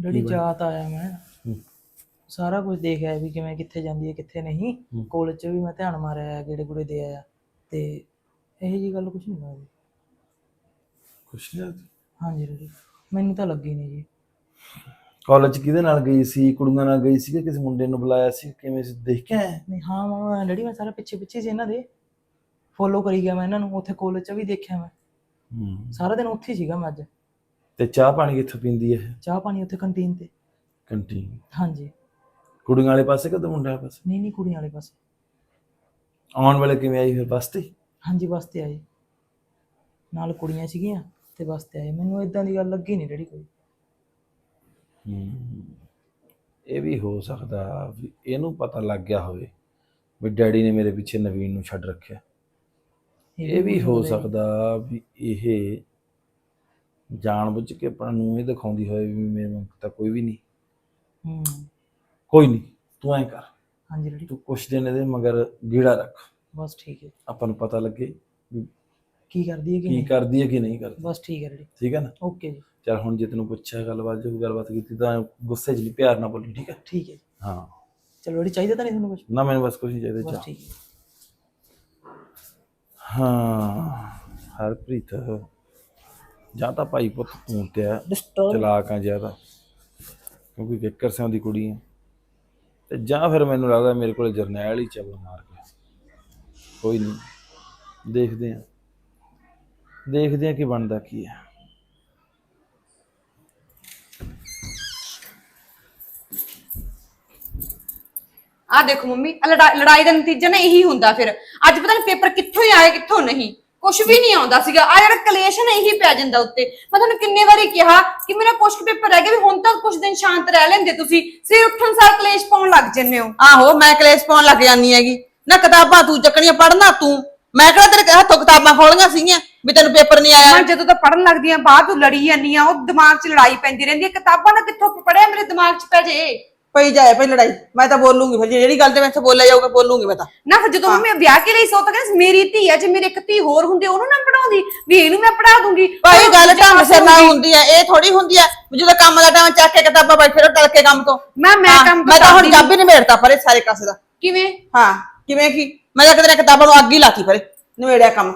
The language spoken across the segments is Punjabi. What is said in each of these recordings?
ਡੈਡੀ ਕੀ ਜਾ ਤਾਂ ਆਇਆ ਮੈਂ। ਹੂੰ। ਸਾਰਾ ਕੁਝ ਦੇਖ ਆਇਆ ਵੀ ਕਿਵੇਂ ਕਿੱਥੇ ਜਾਂਦੀ ਹੈ ਕਿੱਥੇ ਨਹੀਂ। ਹੂੰ। ਕਾਲਜ 'ਚ ਵੀ ਮੈਂ ਧਿਆਨ ਮਾਰਿਆ ਗੇੜੇ ਗੁੜੇ ਦੇ ਆਇਆ। ਤੇ ਇਹੋ ਜੀ ਗੱਲ ਕੁਝ ਨਹੀਂ ਹੋਈ। ਕੁਛ ਨਹੀਂ ਹਾਂਜੀ ਡੈਡੀ ਮੈਨੂੰ ਤਾਂ ਲੱਗੀ ਨਹੀਂ ਜੀ। ਕਾਲਜ ਕਿਹਦੇ ਨਾਲ ਗਈ ਸੀ? ਕੁੜੀਆਂ ਨਾਲ ਗਈ ਸੀ ਕਿ ਕਿਸੇ ਮੁੰਡੇ ਨੂੰ ਬੁਲਾਇਆ ਸੀ? ਕਿਵੇਂ ਸੀ? ਦੇਖ ਕੇ ਆਇਆ ਨਹੀਂ ਹਾਂ ਮੈਂ ਡੈਡੀ ਮੈਂ ਸਾਰਾ ਪਿੱਛੇ ਪਿੱਛੇ ਸੀ ਇਹਨਾਂ ਦੇ। ਫੋਲੋ ਕਰੀ ਗਿਆ ਮੈਂ ਇਹਨਾਂ ਨੂੰ ਉੱਥੇ ਕਾਲਜ 'ਚ ਵੀ ਦੇਖਿਆ ਮੈਂ। ਹੂੰ। ਸਾਰਾ ਦਿਨ ਉੱਥੇ ਹੀ ਸੀਗਾ ਮੈਂ ਅੱਜ। ਤੇ ਚਾਹ ਪਾਣੀ ਕਿੱਥੋਂ ਪੀਂਦੀ ਹੈ ਚਾਹ ਪਾਣੀ ਉੱਥੇ ਕੰਟੀਨ ਤੇ। ਕੰਟੀਨ ਹਾਂਜੀ। ਕੁੜੀਆਂ ਵਾਲੇ ਪਾਸੇ ਕਿ ਮੁੰਡਿਆਂ ਵਾਲੇ ਪਾਸੇ? ਨਹੀਂ ਨਹੀਂ ਕੁੜੀਆਂ ਵਾਲੇ ਪਾਸੇ। ਆਉਣ ਵੇਲੇ ਕਿਵੇਂ ਆਈ ਫਿਰ ਬੱਸ ਤੇ? ਹਾਂਜੀ ਬੱਸ ਤੇ ਆਏ। ਨਾਲ ਕੁੜੀਆਂ ਸੀਗੀਆਂ ਤੇ ਬੱਸ ਤੇ ਆਏ। ਮੈਨੂੰ ਇਦਾਂ ਦੀ ਗੱਲ ਲੱਗੀ ਨਹੀਂ ਡੈਡੀ ਕੋਈ। ਇਹ ਵੀ ਹੋ ਸਕਦਾ ਵੀ ਇਹਨੂੰ ਪਤਾ ਲੱਗ ਗਿਆ ਹੋਵੇ ਵੀ ਡੈਡੀ ਨੇ ਮੇਰੇ ਪਿੱਛੇ ਨਵੀਨ ਨੂੰ ਛੱਡ ਰੱਖਿਆ। ਇਹ ਵੀ ਹੋ। ਸਕਦਾ ਵੀ ਇਹ ਜਾਣਬੁੱਝ ਕੇ ਆਪਣਾ ਨੂੰ ਇਹ ਦਿਖਾਉਂਦੀ ਹੋਵੇ ਵੀ ਮੇਰੇ ਤਾਂ ਕੋਈ ਵੀ ਨਹੀਂ। ਹੂੰ। ਕੋਈ ਨਹੀਂ ਤੂੰ ਐਂ ਕਰ। ਹਾਂਜੀ ਡੈਡੀ। ਤੂੰ ਕੁਛ ਦਿਨ ਇਹਦੇ ਮਗਰ ਗੀੜਾ ਰੱਖ। ਬਸ ਠੀਕ ਹੈ। ਆਪਾਂ ਨੂੰ ਪਤਾ ਲੱਗੇ ਵੀ ਕੀ ਕਰਦੀ ਹੈ ਕਿ ਕੀ ਨਹੀਂ? ਕਰਦੀ ਹੈ ਕਿ ਨਹੀਂ ਕਰਦੀ। ਬਸ ਠੀਕ ਹੈ ਡੈਡੀ। ਠੀਕ ਹੈ ਨਾ? ਓਕੇ ਜੀ। ਚਲ ਹੁਣ ਜੇ ਤੈਨੂੰ ਪੁੱਛਿਆ ਗੱਲਬਾਤ ਜੋ ਗੱਲਬਾਤ ਕੀਤੀ ਤਾਂ ਗੁੱਸੇ 'ਚ ਨਹੀਂ ਪਿਆਰ ਨਾਲ ਬੋਲੀ ਠੀਕ ਹੈ? ਠੀਕ ਹੈ ਹਾਂ। ਚਲੋ ਡੈਡੀ ਚਾਹੀਦਾ ਤਾਂ ਨਹੀਂ ਤੁਹਾਨੂੰ ਕੁਝ ਨਾ ਮੈਨੂੰ ਬਸ ਕੁਛ ਨਹੀਂ ਚਾਹੀਦਾ ਬਸ ਚਾ ਠੀਕ ਹੈ। ਹਾਂ ਹਰਪ੍ਰੀਤ। ਜਾਂ ਤਾਂ ਭਾਈ ਪੁੱਤ ਤੂੰ ਤੇ ਆ ਡਿਸਟਰਬ ਚਲਾਕ ਆ ਜ਼ਿਆਦਾ ਕਿਉਂਕਿ ਕਿੱਕਰ ਸਿਆਂ ਦੀ ਕੁੜੀ ਹੈ ਤੇ ਜਾਂ ਫਿਰ ਮੈਨੂੰ ਲੱਗਦਾ ਮੇਰੇ ਕੋਲ ਜਰਨੈਲ ਹੀ ਚੱਲ ਮਾਰ ਗਿਆ। ਕੋਈ ਨਹੀਂ ਦੇਖਦੇ ਆ। ਦੇਖਦੇ ਆ ਕੀ ਬਣਦਾ ਕੀ ਹੈ ਆ ਦੇਖੋ ਮੰਮੀ ਆਹ ਲੜਾ- ਲੜਾਈ ਦਾ ਨਤੀਜਾ ਨਾ ਇਹੀ ਹੁੰਦਾ ਫਿਰ। ਅੱਜ ਪਤਾ ਨਹੀਂ ਪੇਪਰ ਕਿੱਥੋਂ ਹੀ ਆਏ ਕਿੱਥੋਂ ਨਹੀਂ। ਕੁਝ ਵੀ ਨਹੀਂ ਆਉਂਦਾ ਸੀਗਾ। ਆ ਜਿਹੜਾ ਕਲੇਸ਼ ਹੈ ਨਾ ਇਹੀ ਪੈ ਜਾਂਦਾ ਉੱਤੇ। ਮੈਂ ਤੁਹਾਨੂੰ ਕਿੰਨੇ ਵਾਰੀ ਕਿਹਾ ਕਿ ਮੇਰਾ ਕੁਝ ਪੇਪਰ ਰਹਿ ਗਿਆ ਵੀ ਹੁਣ ਤਾਂ ਕੁਝ ਦਿਨ ਸ਼ਾਂਤ ਰਹਿ ਲੈਂਦੇ ਤੁਸੀਂ। ਸਿਰ ਉੱਠਣ ਸਾਰ ਕਲੇਸ਼ ਪਾਉਣ ਲੱਗ ਜੰਨੇ ਹੋ। ਆਹੋ ਮੈਂ ਕਲੇਸ਼ ਪਾਉਣ ਲੱਗ ਜਾਂਦੀ ਹੈਗੀ। ਨਾ ਕਿਤਾਬਾਂ ਤੂੰ ਚੱਕਣੀਆਂ ਪੜਨਾ ਤੂੰ। ਮੈਂ ਕਿਹੜਾ ਤੇਰੇ ਹੱਥੋਂ ਕਿਤਾਬਾਂ ਖੋਲੀਆਂ ਸੀਗੀਆਂ ਵੀ ਤੈਨੂੰ ਪੇਪਰ ਨਹੀਂ ਆਇਆ? ਮੈਂ ਜਦੋਂ ਤਾਂ ਪੜਨ ਲੱਗਦੀ ਆ ਬਾਅਦ ਤੂੰ ਲੜੀ ਜਾਂਦੀ ਆ ਉਹ ਦਿਮਾਗ 'ਚ ਲੜਾਈ ਪੈਂਦੀ ਰਹਿੰਦੀ ਹੈ ਕਿਤਾਬਾਂ ਦਾ ਕਿੱਥੋਂ ਪੜਿਆ ਮੇਰੇ ਦਿਮਾਗ 'ਚ ਪੈ ਜੇ? ਪਈ ਜਾਏ ਪਈ ਲੜਾਈ। ਮੈਂ ਤਾਂ ਬੋਲੂੰਗੀ ਫਿਰ ਜਿਹੜੀ ਗੱਲ ਤੇ ਮੈਥੋਂ ਬੋਲਿਆ ਜਾਊਗਾ ਬੋਲੂੰਗੀ ਮੈਂ ਤਾਂ। ਨਾ ਫਿਰ ਜਦੋਂ ਮੈਂ ਵਿਆਹ ਕੇ ਲਈ ਸੋ ਤਾਂ ਕਹਿੰਦੇ ਮੇਰੀ ਧੀ ਆ ਜੇ ਮੇਰੀ ਇੱਕ ਧੀ ਹੋਰ ਹੁੰਦੀ ਉਹਨੂੰ ਨਾ ਪੜਾਉਂਦੀ ਵੀ ਇਹਨੂੰ ਮੈਂ ਪੜਾ ਦੂੰਗੀ। ਭਾਈ ਗੱਲ ਢੰਗ ਸਿਰ ਨਾਲ। ਹੁੰਦੀ। ਹੈ ਇਹ ਥੋੜੀ ਹੁੰਦੀ ਹੈ ਜਦੋਂ ਕੰਮ ਦਾ ਟਾਈਮ ਚੱਕ ਕੇ ਕਿਤਾਬਾਂ ਬੈਠੇ ਰਹੋ ਟਲ ਕੇ ਕੰਮ ਤੋਂ। ਮੈਂ ਮੈਂ ਕੰਮ ਮੈਂ ਤਾਂ ਹੁਣ ਜੱਬ ਹੀ ਨਿਬੇੜਤਾ ਪਰੇ ਸਾਰੇ ਕਾਸੇ ਦਾ। ਕਿਵੇਂ? ਹਾਂ ਕਿਵੇਂ ਕੀ? ਮੈਂ ਤਾਂ ਕਿਤੇ ਕਿਤਾਬਾਂ ਨੂੰ ਅੱਗ ਹੀ ਲਾਤੀ ਪਰੇ ਨਿਬੇੜਿਆ ਕੰਮ।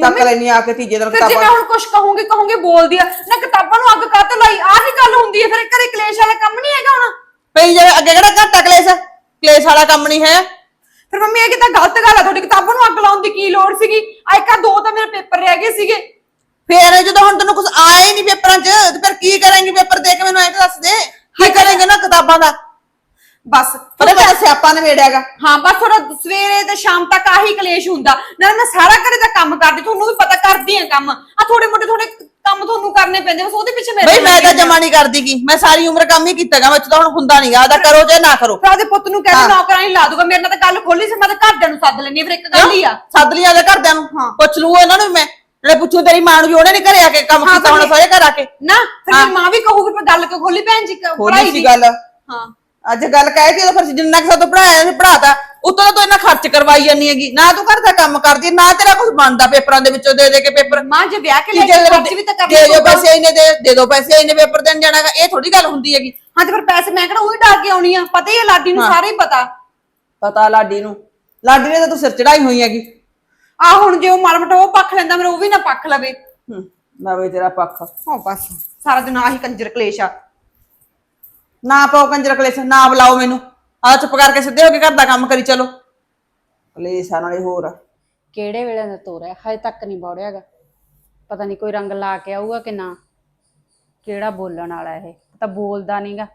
ਚੱਕ ਲੈਣੀ ਆ ਕੇ ਤੀਜੇ ਦਿਨ ਫਿਰ ਜੇ ਕਿਤਾਬਾਂ ਮੈਂ ਹੁਣ ਕੁਝ ਕਹੂੰਗੀ ਕਹੂੰਗੀ ਬੋਲਦੀ ਆ। ਨਾ ਕਿਤਾਬਾਂ ਨੂੰ ਅੱਗ ਕਾਹਤੋਂ ਲਾਈ ਆਹ ਗੱਲ ਹੁੰਦੀ ਹੈ ਫਿਰ ਘਰੇ ਕਲੇਸ਼ ਵਾਲਾ ਕੰਮ ਨਹੀਂ ਹੈਗਾ ਹੁਣ? ਪਈ ਜਾਵੇ ਅੱਗੇ ਕਿਹੜਾ ਘੱਟਾ ਕਲੇਸ਼? ਕਲੇਸ਼ ਵਾਲਾ ਕੰਮ ਨਹੀਂ ਹੈ। ਫਿਰ ਮੰਮੀ ਇਹ ਕਿਤਾ ਗਲਤ ਗੱਲ ਆ? ਤੁਹਾਡੀ ਕਿਤਾਬਾਂ ਨੂੰ ਅੱਗ ਲਾਉਣ ਦੀ ਕੀ ਲੋੜ ਸੀਗੀ? ਆ ਇੱਕ ਦੋ ਤਾਂ ਮੇਰੇ ਪੇਪਰ ਰਹਿ ਗਏ ਸੀਗੇ। ਫੇਰ ਜਦੋਂ ਹੁਣ ਤੈਨੂੰ ਕੁਝ ਆਇਆ ਹੀ ਨਹੀਂ ਪੇਪਰਾਂ 'ਚ ਤੇ ਫਿਰ ਕੀ ਕਰਾਂਗੀ ਪੇਪਰ ਦੇ ਕੇ ਮੈਨੂੰ ਐਂ ਤਾਂ ਦੱਸ ਦੇ। ਕੀ ਕਰਾਂਗੇ ਨਾ ਕਿਤਾਬਾਂ ਦਾ? ਬਸ। ਪਤਾ ਤੇਰਾ ਸਿਆਪਾ ਨਿਬੇੜਿਆਗਾ ਹਾਂ ਬਸ ਥੋੜਾ ਸਵੇਰੇ ਤੇ ਸ਼ਾਮ ਤੱਕ ਆਹੀ ਕਲੇਸ਼ ਹੁੰਦਾ। ਨਾਲ ਮੈਂ ਸਾਰਾ ਘਰੇ ਦਾ ਕੰਮ ਕਰਦੀ ਤੁਹਾਨੂੰ ਵੀ ਪਤਾ ਕਰਦੀ ਆ ਕੰਮ। ਆ ਥੋੜੇ ਮੋਟੇ ਥੋੜੇ ਕੰਮ ਤੁਹਾਨੂੰ ਕਰਨੇ ਪੈਂਦੇ ਬਸ ਉਹਦੇ ਪਿੱਛੇ ਮੇਰੇ ਬਈ ਮੈਂ ਤਾਂ ਜਮਾ ਨਹੀਂ ਕਰਦੀ ਕੀ। ਮੈਂ ਸਾਰੀ ਉਮਰ ਕੰਮ ਹੀ ਕੀਤਾਗਾ ਮੈਂ ਤਾਂ ਹੁਣ ਹੁੰਦਾ ਨਹੀਂ ਆਦਾ ਕਰੋ ਚਾਹੇ ਨਾ ਕਰੋ। ਫਿਰ ਉਹਦੇ ਪੁੱਤ ਨੂੰ ਕਹਿੰਦੇ ਨੌਕਰਾਂ ਹੀ ਲਾ ਦੂਗਾ ਮੇਰੇ ਨਾਲ ਤਾਂ ਗੱਲ ਖੋਲੀ ਸੀ ਮੈਂ ਤਾਂ ਘਰਦਿਆਂ ਨੂੰ ਸੱਦ ਲੈਣੀ ਫਿਰ ਇੱਕ ਗੱਲ ਹੀ ਆ। ਸੱਦ ਲਿਆ ਦੇ ਘਰਦਿਆਂ ਨੂੰ? ਹਾਂ। ਪੁੱਛ ਲੂ ਇਹਨਾਂ ਨੂੰ ਮੈਂ। ਜਿਹੜੇ ਪੁੱਛੂ ਤੇਰੀ ਮਾਂ ਨੂੰ ਵੀ ਉਹਨੇ ਨਹੀਂ ਘਰੇ ਆ ਕੇ ਕੰਮ ਕੀਤਾ ਹੁਣ ਸਾਰੇ ਘਰ ਆ ਕੇ। ਨਾ ਫਿਰ ਮਾਂ ਵੀ ਕਹੂਗੀ ਫਿਰ ਗੱਲ ਕਿਉਂ ਖੋਲੀ ਭੈਣ ਜੀ ਸੀ ਦੀ? ਗੱਲ। ਹਾਂ। ਅੱਜ ਗੱਲ ਕਹਿ ਕੇ ਫਿਰ ਜਿੰਨਾ ਕਿ ਸਾਤੋਂ ਪੜਾਇਆ ਸੀ ਪੜਾਤਾ ਉੱਤੋਂ ਤਾਂ ਤੂੰ ਇਹਨਾਂ ਖਰਚ ਕਰਵਾਈ ਜਾਂਦੀ ਹੈਗੀ। ਨਾ ਤੂੰ ਘਰ ਦਾ ਕੰਮ ਕਰਦੀ ਨਾ ਤੇਰਾ ਕੁਝ ਬਣਦਾ ਪੇਪਰਾਂ ਦੇ ਵਿੱਚੋਂ ਦੇ ਦੇ ਕੇ ਪੇਪਰ। ਮਾਂ ਜੇ ਵਿਆਹ ਕੇ ਲੈ ਕੇ ਖਰਚ ਵੀ ਤਾਂ ਕਰਨਾ ਦੇ। ਪੈਸੇ ਇਹਨੇ ਦੇ ਦੇ ਦਿਓ ਪੈਸੇ ਇਹਨੇ ਪੇਪਰ ਦੇਣ ਜਾਣਾਗਾ ਇਹ ਥੋੜੀ ਗੱਲ ਹੁੰਦੀ ਹੈਗੀ। ਹਾਂ ਤੇ ਫਿਰ ਪੈਸੇ ਮੈਂ ਕਿਹੜਾ ਉਹੀ ਡਾਕ ਕੇ ਆਉਣੀ ਆ? ਪਤਾ ਹੀ ਆ ਲਾਡੀ ਨੂੰ ਸਾਰਾ ਹੀ ਪਤਾ। ਪਤਾ ਲਾਡੀ ਨੂੰ। ਲਾਡੀ ਨੇ ਤਾਂ ਤੂੰ ਸਿਰ ਚੜਾਈ ਹੋਈ ਹੈਗੀ। ਆ ਹੁਣ ਜੇ ਉਹ ਮਾੜਾ ਮੋਟਾ ਉਹ ਪੱਖ ਲੈਂਦਾ ਮੇਰਾ ਉਹ ਵੀ ਨਾ ਪੱਖ ਲਵੇ। ਹੂੰ ਲਵੇ ਤੇਰਾ ਪੱਖ। ਹਾਂ ਬਸ ਸਾਰਾ ਦਿਨ ਆਹੀ ਕੰਜਰ ਕਲੇਸ਼ ਆ। ਨਾ ਪਾਓ ਕੰਜਰ ਕਲੇਸ਼ ਨਾ ਬੁਲਾਓ ਮੈਨੂੰ। ਆ ਚੁੱਪ ਕਰਕੇ ਸਿੱਧੇ ਹੋ ਕੇ ਘਰ ਦਾ ਕੰਮ ਕਰੀ ਚਲੋ। ਕਲੇਸ਼ ਨਾਲੇ ਹੋਰ। ਆ। ਕਿਹੜੇ ਵੇਲੇ ਦਾ ਤੋਰਿਆ ਹਜੇ ਤੱਕ ਨਹੀਂ ਬੌੜਿਆਗਾ ਪਤਾ ਨਹੀਂ ਕੋਈ ਰੰਗ ਲਾ ਕੇ ਆਊਗਾ ਕਿ ਨਾ। ਕਿਹੜਾ ਬੋਲਣ ਵਾਲਾ ਇਹ? ਤਾਂ ਬੋਲਦਾ ਨਹੀਂਗਾ।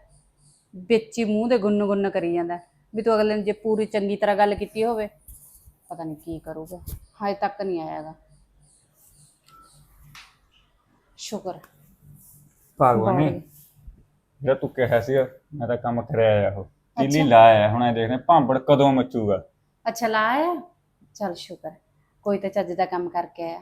ਵਿੱਚ ਹੀ ਮੂੰਹ ਦੇ ਗੁੰਨ ਗੁੰਨ ਕਰੀ ਜਾਂਦਾ। ਵੀ ਤੂੰ ਅਗਲੇ ਨੇ ਜੇ ਪੂਰੀ ਚੰਗੀ ਤਰ੍ਹਾਂ ਗੱਲ ਕੀਤੀ ਹੋਵੇ ਪਤਾ ਨਹੀਂ ਕੀ ਕਰੂਗਾ। ਹਜੇ ਤੱਕ ਨਹੀਂ ਆਇਆਗਾ ਸ਼ੁਕਰ। ਭਗਵਾਨੀ ਜਿਹੜਾ ਤੂੰ ਕਿਹਾ ਸੀਗਾ ਮੈਂ ਤਾਂ ਕੰਮ ਕਰਿਆ ਆ ਉਹ। ਦਿੱਲੀ ਲਾਇਆ ਹੁਣ ਇਹ ਦੇਖਦੇ ਭਾਂਬੜ ਕਦੋਂ ਮਚੂਗਾ। ਅੱਛਾ ਲਾਇਆ ਚਲ ਸ਼ੁਕਰ ਕੋਈ ਤਾਂ ਚੱਜ ਦਾ ਕੰਮ ਕਰਕੇ ਆਇਆ।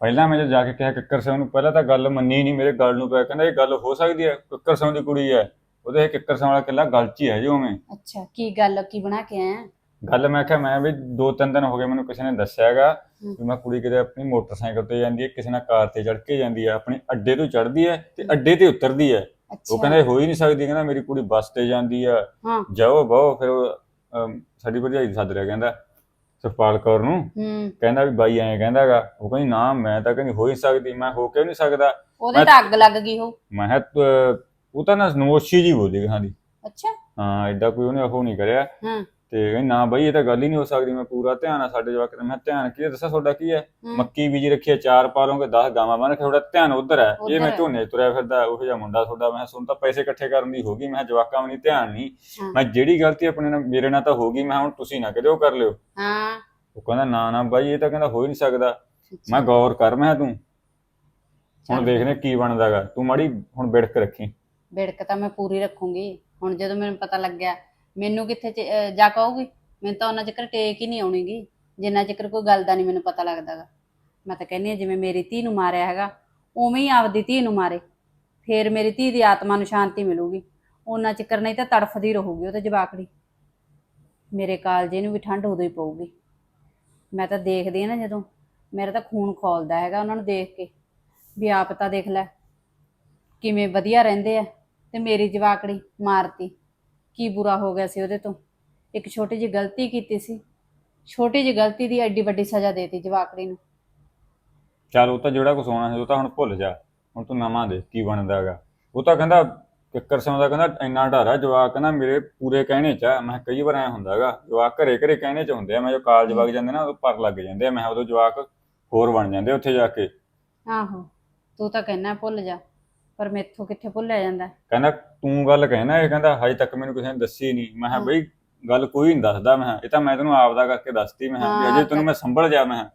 ਪਹਿਲਾਂ ਮੈਂ ਜਦ ਜਾ ਕੇ ਕਿਹਾ ਕਿੱਕਰ ਸਿੰਘ ਨੂੰ ਪਹਿਲਾਂ ਤਾਂ ਗੱਲ ਮੰਨੀ ਨਹੀਂ ਮੇਰੇ ਗੱਲ ਨੂੰ ਪਿਆ ਕਹਿੰਦਾ ਇਹ ਗੱਲ ਹੋ ਸਕਦੀ ਹੈ ਕਿੱਕਰ ਸਿੰਘ ਦੀ ਕੁੜੀ ਹੈ। ਉਹਦੇ ਕਿੱਕਰ ਸਿੰਘ ਵਾਲਾ ਕਿੱਲਾ ਗੱਲ 'ਚ ਹੀ ਹੈ ਜੀ ਉਵੇਂ। ਅੱਛਾ ਕੀ ਗੱਲ ਕੀ ਬਣਾ ਕੇ ਆਇਆ? ਗੱਲ ਮੈਂ ਕਿਹਾ ਮੈਂ ਵੀ ਦੋ ਤਿੰਨ ਦਿਨ ਹੋ ਗਏ ਮੈਨੂੰ ਕਿਸੇ ਨੇ ਦੱਸਿਆ ਹੈਗਾ ਵੀ ਮੈਂ ਕੁੜੀ ਕਿਤੇ ਆਪਣੀ ਮੋਟਰਸਾਈਕਲ ਤੇ ਜਾਂਦੀ ਹੈ ਕਿਸੇ ਨਾਲ ਕਾਰ ਤੇ ਚੜ ਕੇ ਜਾਂਦੀ ਹੈ ਆਪਣੇ ਅੱਡੇ ਤੋਂ ਚੜਦੀ ਹੈ ਤੇ ਅੱਡੇ ਤੇ ਉਤਰਦੀ ਹੈ। ਉਹ ਅੱਛਾ। ਕਹਿੰਦਾ ਹੋ ਹੀ ਨਹੀਂ ਸਕਦੀ ਕਹਿੰਦਾ ਮੇਰੀ ਕੁੜੀ ਬੱਸ ਤੇ ਜਾਂਦੀ ਆ। ਹਾਂ। ਜਾਓ ਬਹੁ ਫਿਰ ਉਹ, ਅਮ, ਸਾਡੀ ਭਰਜਾਈ ਸੱਦ ਰਿਹਾ ਕਹਿੰਦਾ ਸੁਖਪਾਲ ਕੌਰ ਨੂੰ। ਹੂੰ। ਕਹਿੰਦਾ ਵੀ ਬਾਈ ਐਂ ਕਹਿੰਦਾਗਾ ਉਹ ਕਹਿੰਦੀ ਨਾ ਮੈਂ ਤਾਂ ਕਹਿੰਦੀ ਹੋ ਹੀ ਨਹੀਂ ਸਕਦੀ ਮੈਂ ਹੋ ਕਿਉਂ ਨਹੀਂ ਸਕਦਾ? ਉਹਦੇ ਤਾਂ ਅੱਗ ਲੱਗ ਗਈ ਹੋ। ਮੈਂ ਕਿਹਾ ਤ- ਉਹ ਤਾਂ ਨਾ ਨਮੋਸ਼ੀ ਜੀ ਬੋਲੀ ਹਾਂ ਦੀ। ਅੱਛਾ। ਹਾਂ ਐਡਾ ਕੋਈ ਉਹਨੇ ਉਹ ਨਹੀਂ ਕਰਿਆ। ਹਾਂ। ਤੇ ਕਹਿੰਦੀ ਨਾ ਬਾਈ ਇਹ ਤਾਂ ਗੱਲ ਹੀ ਨਹੀਂ ਹੋ ਸਕਦੀ ਮੈਂ ਪੂਰਾ ਧਿਆਨ ਆ ਸਾਡੇ ਜਵਾਕ ਤੇ। ਮੈਂ ਕਿਹਾ ਧਿਆਨ ਕੀ ਹੈ ਦੱਸਾਂ ਤੁਹਾਡਾ ਕੀ ਹੈ। ਮੱਕੀ ਬੀਜੀ ਰੱਖੀ ਹੈ ਚਾਰ ਪਾਲੋਂਗੇ 10 ਗਾਵਾਂ ਮੈਂ ਕਿਹਾ ਤੁਹਾਡਾ ਧਿਆਨ ਉਧਰ ਹੈ ਇਹ ਉੱਧਰ ਮੈਂ ਹੈ। ਝੋਨੇ 'ਚ ਤੁਰਿਆ ਫਿਰਦਾ ਉਹ ਜਿਹਾ ਮੁੰਡਾ ਤੁਹਾਡਾ। ਮੈਂ ਕਿਹਾ ਸੁਣ ਤਾਂ ਪੈਸੇ ਇਕੱਠੇ ਕਰਨ ਦੀ ਹੋ ਗਈ। ਮੈਂ ਕਿਹਾ ਜਵਾਕਾਂ ਵੀ ਧਿਆਨ ਨਹੀਂ। ਹਾਂ। ਮੈਂ ਜਿਹੜੀ ਗਲਤੀ ਆਪਣੇ ਨਾਲ ਮੇਰੇ ਨਾਲ ਤਾਂ ਹੋ ਗਈ ਮੈਂ ਕਿਹਾ ਹੁਣ ਤੁਸੀਂ ਨਾ ਉਹ ਕਰ ਲਿਓ। ਹਾਂ। ਉਹ ਕਹਿੰਦਾ ਨਾ ਨਾ ਬਾਈ ਇਹ ਤਾਂ ਕਹਿੰਦਾ ਹੋ ਹੀ ਨਹੀਂ ਸਕਦਾ। ਮੈਂ ਗੌਰ ਕਰ ਮੈਂ ਕਿਹਾ ਤੂੰ। ਹੁਣ। ਦੇਖਨੇ ਕੀ ਬਣਦਾਗਾ ਤੂੰ ਮਾੜੀ ਹੁਣ ਬਿੜਕ ਰੱਖੀ। ਬਿੜਕ ਤਾਂ ਮੈਂ ਪੂਰੀ ਰੱਖੂੰਗੀ। ਹੁਣ ਜਦੋਂ ਮੈਨੂੰ ਪਤਾ ਲੱਗਿਆ ਮੈਨੂੰ ਕਿੱਥੇ ਚ- ਅਹ ਜਾ ਕਹੂਗੀ ਮੈਨੂੰ ਤਾਂ ਉਹਨਾਂ ਚੱਕਰ ਟੇਕ ਹੀ ਨਹੀਂ ਆਉਣੀਗੀ। ਜਿੰਨਾ ਚੱਕਰ ਕੋਈ ਗੱਲ ਦਾ ਨਹੀਂ ਮੈਨੂੰ ਪਤਾ ਲੱਗਦਾਗਾ। ਮੈਂ ਤਾਂ ਕਹਿੰਦੀ ਹਾਂ, ਜਿਵੇਂ ਮੇਰੀ ਧੀ ਨੂੰ ਮਾਰਿਆ ਹੈਗਾ, ਉਵੇਂ ਹੀ ਆਪਦੀ ਧੀ ਨੂੰ ਮਾਰੇ। ਫੇਰ ਮੇਰੀ ਧੀ ਦੀ ਆਤਮਾ ਨੂੰ ਸ਼ਾਂਤੀ ਮਿਲੂਗੀ। ਉਹਨਾਂ ਚੱਕਰ ਨਹੀਂ ਤਾਂ ਤੜਫਦੀ ਰਹੂਗੀ ਉਹ ਤੇ ਜਵਾਕੜੀ। ਮੇਰੇ ਕਾਲਜੇ ਨੂੰ ਵੀ ਠੰਡ ਉਦੋਂ ਹੀ ਪਊਗੀ। ਮੈਂ ਤਾਂ ਦੇਖਦੀ ਆ ਨਾ ਜਦੋਂ। ਮੇਰਾ ਤਾਂ ਖੂਨ ਖੋਲਦਾ ਹੈਗਾ ਉਹਨਾਂ ਨੂੰ ਦੇਖ ਕੇ। ਵੀ ਆਪ ਤਾਂ ਦੇਖ ਲੈ, ਕਿਵੇਂ ਵਧੀਆ ਰਹਿੰਦੇ ਆ। ਤੇ ਮੇਰੀ ਜਵਾਕੜੀ ਮਾਰਤੀ। ਕੀ ਬੁਰਾ ਹੋ ਗਿਆ ਸੀ ਉਹਦੇ ਤੋਂ? ਇੱਕ ਛੋਟੀ ਜਿਹੀ ਗਲਤੀ ਕੀਤੀ ਸੀ। ਛੋਟੀ ਜਿਹੀ ਗਲਤੀ ਦੀ ਐਡੀ ਵੱਡੀ ਸਜ਼ਾ ਦੇਤੀ ਜਵਾਕੜੀ ਨੂੰ। ਚੱਲ ਉਹ ਤਾਂ ਜਿਹੜਾ ਕੁਛ ਹੋਣਾ ਸੀ ਉਹ ਤਾਂ ਹੁਣ ਭੁੱਲ ਜਾ। ਹੁਣ ਤੂੰ ਨਵਾਂ ਦੇ ਕੀ ਬਣਦਾਗਾ ਉਹ ਤਾਂ ਕਹਿੰਦਾ ਕਿੱਕਰ ਸਿੰਘ ਦਾ ਕਹਿੰਦਾ ਇੰਨਾ ਆ ਜਵਾਕ ਕਹਿੰਦਾ ਮੇਰੇ ਪੂਰੇ ਕਹਿਣੇ ਚ ਆ। ਮੈਂ ਕਿਹਾ ਕਈ ਵਾਰ ਐ ਹੁੰਦਾਗਾ ਜਵਾਕ ਘਰੇ ਘਰੇ ਕਹਿਣੇ ਚ ਹੁੰਦੇ ਆ। ਮੈਂ ਜੋ ਕਾਲਜ ਵਗ ਜਾਂਦੇ ਨਾ ਉਹ ਪਰ ਲੱਗ ਜਾਂਦੇ ਆ। ਮੈਂ ਕਿਹਾ ਉਦੋਂ ਜਵਾਕ ਹੋਰ ਬਣ ਜਾਂਦੇ ਉੱਥੇ ਜਾ ਕੇ। ਆਹੋ ਤੂੰ ਤਾਂ ਕਹਿਣਾ ਭੁੱਲ ਜਾ। ਪਰ ਮੈਥੋਂ ਕਿੱਥੇ ਭੁੱਲਿਆ ਜਾਂਦਾ? ਕਹਿੰਦਾ ਤੂੰ ਗੱਲ ਕਹਿਣਾ ਇਹ ਕਹਿੰਦਾ ਹਜੇ ਤੱਕ ਮੈਨੂੰ ਕਿਸੇ ਨੇ ਦੱਸੀ ਨਹੀਂ। ਮੈਂ ਕਿਹਾ ਹਾਂ। ਬਈ ਗੱਲ ਕੋਈ ਨਹੀਂ ਦੱਸਦਾ। ਮੈਂ ਕਿਹਾ, ਇਹ ਤਾਂ ਮੈਂ ਤੈਨੂੰ ਆਪਦਾ ਕਰਕੇ ਦੱਸਤੀ। ਮੈਂ ਕਿਹਾ, ਵੀ ਹਾਂ, ਅਜੇ ਤੈਨੂੰ ਮੈਂ ਸੰਭਲ ਜਾ ਮੈਂ ਕਿਹਾ।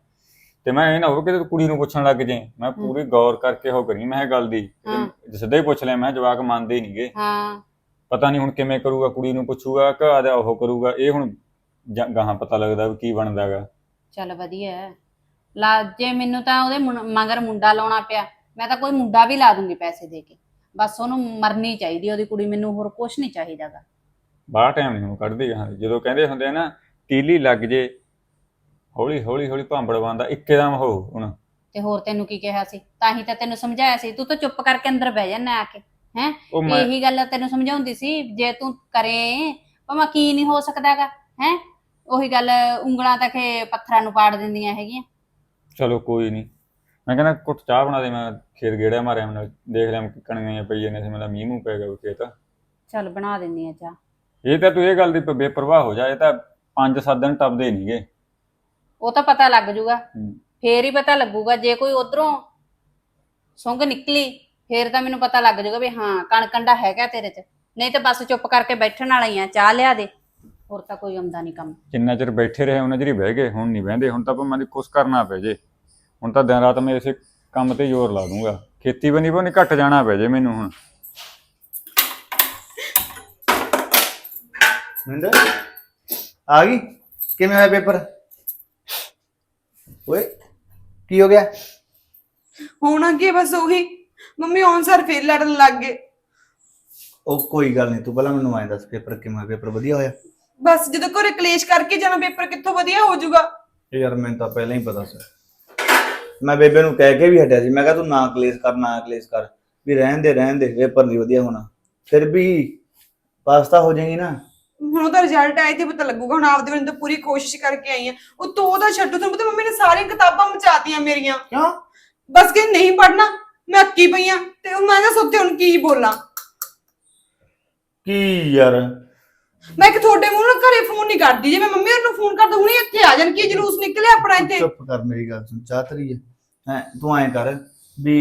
ਤੇ ਮੈਂ ਇਹ ਨਾ ਹੋਵੇ ਕਿ ਤੂੰ ਕੁੜੀ ਨੂੰ ਪੁੱਛਣ ਲੱਗ ਜੇ। ਮੈਂ ਪੂਰੀ ਗੌਰ ਕਰਕੇ ਉਹ ਕਰੀ। ਮੈਂ ਇਹ ਗੱਲ ਦੀ। ਹਾਂ। ਤੇ ਸਿੱਧਾ ਹੀ ਪੁੱਛ ਲਿਆ ਮੈਂ ਕਿਹਾ, ਜਵਾਕ ਮੰਨਦੇ ਹੀ ਨਹੀਂਗੇ ਹਾਂ। ਪਤਾ ਨਹੀਂ ਹੁਣ ਕਿਵੇਂ ਕਰੂਗਾ ਕੁੜੀ ਨੂੰ ਪੁੱਛੂਗਾ ਕਿ ਆਦਾ ਉਹ ਕਰੂਗਾ। ਇਹ ਹੁਣ ਜਾਂ- ਗਾਹਾਂ ਪਤਾ ਲੱਗਦਾ ਵੀ ਕੀ ਬਣਦਾਗਾ ਚੱਲ ਵਧੀਆ। ਹੈ। ਲਾ ਜੇ ਮੈਨੂੰ ਤਾਂ ਉਹਦੇ ਮੁੰ- ਮਗਰ ਮੁੰਡਾ ਲਾਉਣਾ ਪਿਆ। ਮੈਂ ਤਾਂ ਕੋਈ ਮੁੰਡਾ ਵੀ ਲਾ ਦੂੰਗੀ ਪੈਸੇ ਦੇ ਕੇ। ਬਸ ਉਹਨੂੰ ਮਰਨੀ ਚਾਹੀਦੀ ਉਹਦੀ ਕੁੜੀ ਮੈਨੂੰ ਹੋਰ ਕੁਝ ਨਹੀਂ ਚਾਹੀਦਾਗਾ। ਬਾਹਰ ਟਾਈਮ ਨਹੀਂ ਹੁਣ ਕੱਢਦੀ। ਦੀ। ਜਦੋਂ ਕਹਿੰਦੇ ਹੁੰਦੇ ਆ ਨਾ ਤੀਲੀ ਲੱਗ ਜੇ ਹੌਲੀ ਹੌਲੀ ਹੌਲੀ ਭਾਂਬੜ ਬੰਦਾ ਇੱਕਦਮ ਹੋ ਹੁਣ। ਤੇ ਹੋਰ ਤੈਨੂੰ ਕੀ ਕਿਹਾ ਸੀ? ਤਾਂ ਹੀ ਤਾਂ ਤੈਨੂੰ ਸਮਝਾਇਆ ਸੀ। ਤੂੰ ਤਾਂ ਚੁੱਪ ਕਰਕੇ ਅੰਦਰ ਬਹਿ ਜਾਣਾ ਆ ਕੇ ਹੈ? ਉਹ ਮੈਂ ਇਹੀ ਗੱਲ ਤੈਨੂੰ ਸਮਝਾਉਂਦੀ ਸੀ ਜੇ ਤੂੰ ਕਰੇ ਭਾਵੇਂ ਕੀ ਨਹੀਂ ਹੋ ਸਕਦਾਗਾ ਹੈ? ਉਹੀ ਗੱਲ ਉਂਗਲਾਂ ਤੱਕ ਇਹ ਪੱਥਰਾਂ ਨੂੰ ਪਾੜ ਦਿੰਦੀਆਂ ਹੈਗੀਆਂ। ਚਲੋ ਕੋਈ ਨਹੀਂ। ਮੈਂ ਕਹਿੰਦਾ ਕੁੱਟ ਚਾਹ ਬਣਾ ਦੇ ਮੈਂ ਖੇਤ ਗੇੜਾ ਮਾਰਿਆ ਮੈਂ ਦੇਖ ਲਿਆ ਕਣੀਆਂ ਪਈਆਂ ਨੇ ਸੀ ਮੇਰਾ ਮੀਂਹ ਮੂੰਹ ਪੈ ਗਿਆ ਉਹ ਖੇਤ। ਚੱਲ ਬਣਾ ਦਿੰਨੀ ਆ ਚਾਹ। ਇਹ ਤਾਂ ਤੂੰ ਇਹ ਗੱਲ ਦੀ ਪ- ਬੇਪਰਵਾਹ ਹੋ ਜਾ ਇਹ ਤਾਂ 5-7 ਦਿਨ ਟੱਪਦੇ ਨਹੀਂਗੇ ਉਹ ਤਾਂ ਪਤਾ ਲੱਗ ਜੂਗਾ। ਫੇਰ ਹੀ ਪਤਾ ਲੱਗੂਗਾ ਜੇ ਕੋਈ ਉਧਰੋਂ ਸੁੰਗ ਨਿਕਲੀ ਫੇਰ ਤਾਂ ਮੈਨੂੰ ਪਤਾ ਲੱਗ ਜੂਗਾ ਵੀ ਹਾਂ ਕਣਕੰਡਾ ਹੈਗਾ ਤੇਰੇ 'ਚ। ਨਹੀਂ ਤਾਂ ਬਸ ਚੁੱਪ ਕਰਕੇ ਬੈਠਣ ਵਾਲਾ ਹੀ ਆ ਚਾਹ ਲਿਆ ਦੇ। ਹੋਰ ਤਾਂ ਕੋਈ ਆਉਂਦਾ ਨਹੀਂ ਕੰਮ। ਜਿੰਨਾ ਚਿਰ ਬੈਠੇ ਰਹੇ ਉਹਨਾਂ ਚਿਰ ਹੀ ਬਹਿ ਗਏ ਹੁਣ ਨਹੀਂ ਬਹਿੰਦੇ ਹੁਣ ਤਾਂ ਭਾਵੇਂ ਦੀ ਕੁਛ ਕਰਨਾ ਪੈ ਜੇ। ਹੁਣ ਤਾਂ ਦਿਨ ਰਾਤ ਮੈਂ ਇਸੇ ਕੰਮ ਤੇ ਜ਼ੋਰ ਲਾ ਦੂੰਗਾ। ਖੇਤੀਬਾੜੀ ਵੀ ਨਹੀਂ ਘੱਟ ਜਾਣਾ ਪੈ ਜੇ ਮੈਨੂੰ ਹੁਣ। ਮਿੰਦਰ ਆ ਗਈ? ਕਿਵੇਂ ਹੋਇਆ ਪੇਪਰ? ਓਏ ਕੀ ਹੋ ਗਿਆ? ਹੁਣ ਅੱਗੇ ਬਸ ਉਹੀ ਮੰਮੀ ਔਨ ਸਰ ਫੇਰ ਲੜਨ ਲੱਗ ਗਏ। ਉਹ ਕੋਈ ਗੱਲ ਨਹੀਂ ਤੂੰ ਪਹਿਲਾਂ ਮੈਨੂੰ ਐਂ ਦੱਸ ਪੇਪਰ ਕਿਵੇਂ ਹੋਇਆ ਪੇਪਰ ਵਧੀਆ ਹੋਇਆ? ਬਸ ਜਦੋਂ ਘਰੇ ਕਲੇਸ਼ ਕਰਕੇ ਜਾਣਾ ਪੇਪਰ ਕਿੱਥੋਂ ਵਧੀਆ ਹੋ ਜਾਊਗਾ? ਇਹ ਯਾਰ ਮੈਨੂੰ ਤਾਂ ਪਹਿਲਾਂ ਹੀ ਪਤਾ ਸੀ। ਮੈਂ ਬੇਬੇ ਨੂੰ ਕਹਿ ਕੇ ਵੀ ਹਟਿਆ ਸੀ। ਮੈਂ ਕਿਹਾ ਤੂੰ ਨਾ ਕਲੇਸ਼ ਕਰ ਨਾ ਕਲੇਸ਼ ਕਰ। ਵੀ ਰਹਿਣ ਦੇ ਰਹਿਣ ਦੇ ਪੇਪਰ ਨਹੀਂ ਵਧੀਆ ਹੋਣਾ। ਫਿਰ ਵੀ ਪਾਸਤਾ ਹੋ ਜਾਏਗੀ ਨਾ? ਹੁਣ ਉਹਦਾ ਰਿਜ਼ਲਟ ਆਏ ਤੇ ਪਤਾ ਲੱਗੂਗਾ। ਹੁਣ ਆਪਦੇ ਵੱਲੋਂ ਤਾਂ ਪੂਰੀ ਕੋਸ਼ਿਸ਼ ਕਰਕੇ ਆਈ ਆ। ਉਹ ਤੋਂ ਉਹਦਾ ਛੱਡੋ ਤੁਹਾਨੂੰ ਪਤਾ ਮੰਮੀ ਨੇ ਸਾਰੀਆਂ ਕਿਤਾਬਾਂ ਮਚਾਤੀਆਂ ਮੇਰੀਆਂ। ਕਿਉਂ? ਬਸ ਕਿ ਨਹੀਂ ਪੜਨਾ ਮੈਂ ਅੱਕੀ ਪਈ ਆ। ਤੇ ਉਹ ਮੈਂ ਨਾ ਸੋਚਿਆ ਹੁਣ ਕੀ ਬੋਲਾਂ। ਕੀ ਯਾਰ? ਮੈਂ ਕਿ ਤੁਹਾਡੇ ਮੂੰਹ ਨਾਲ ਘਰੇ ਫੋਨ ਨਹੀਂ ਕਰਦੀ ਜੇ ਮੈਂ ਮੰਮੀ ਨੂੰ ਫੋਨ ਕਰਦਾ ਹੁਣੇ ਇੱਥੇ ਆ ਜਾਣ ਕੀ ਜਲੂਸ ਨਿਕਲਿਆ ਆਪਣਾ ਇੱਥੇ? ਚੁੱਪ ਕਰ ਮੇਰੀ ਗੱਲ ਸੁਣ ਚਾਹ ਤਰੀ ਹੈ ਹੈਂ, ਤੂੰ ਐਂ ਕਰ ਵੀ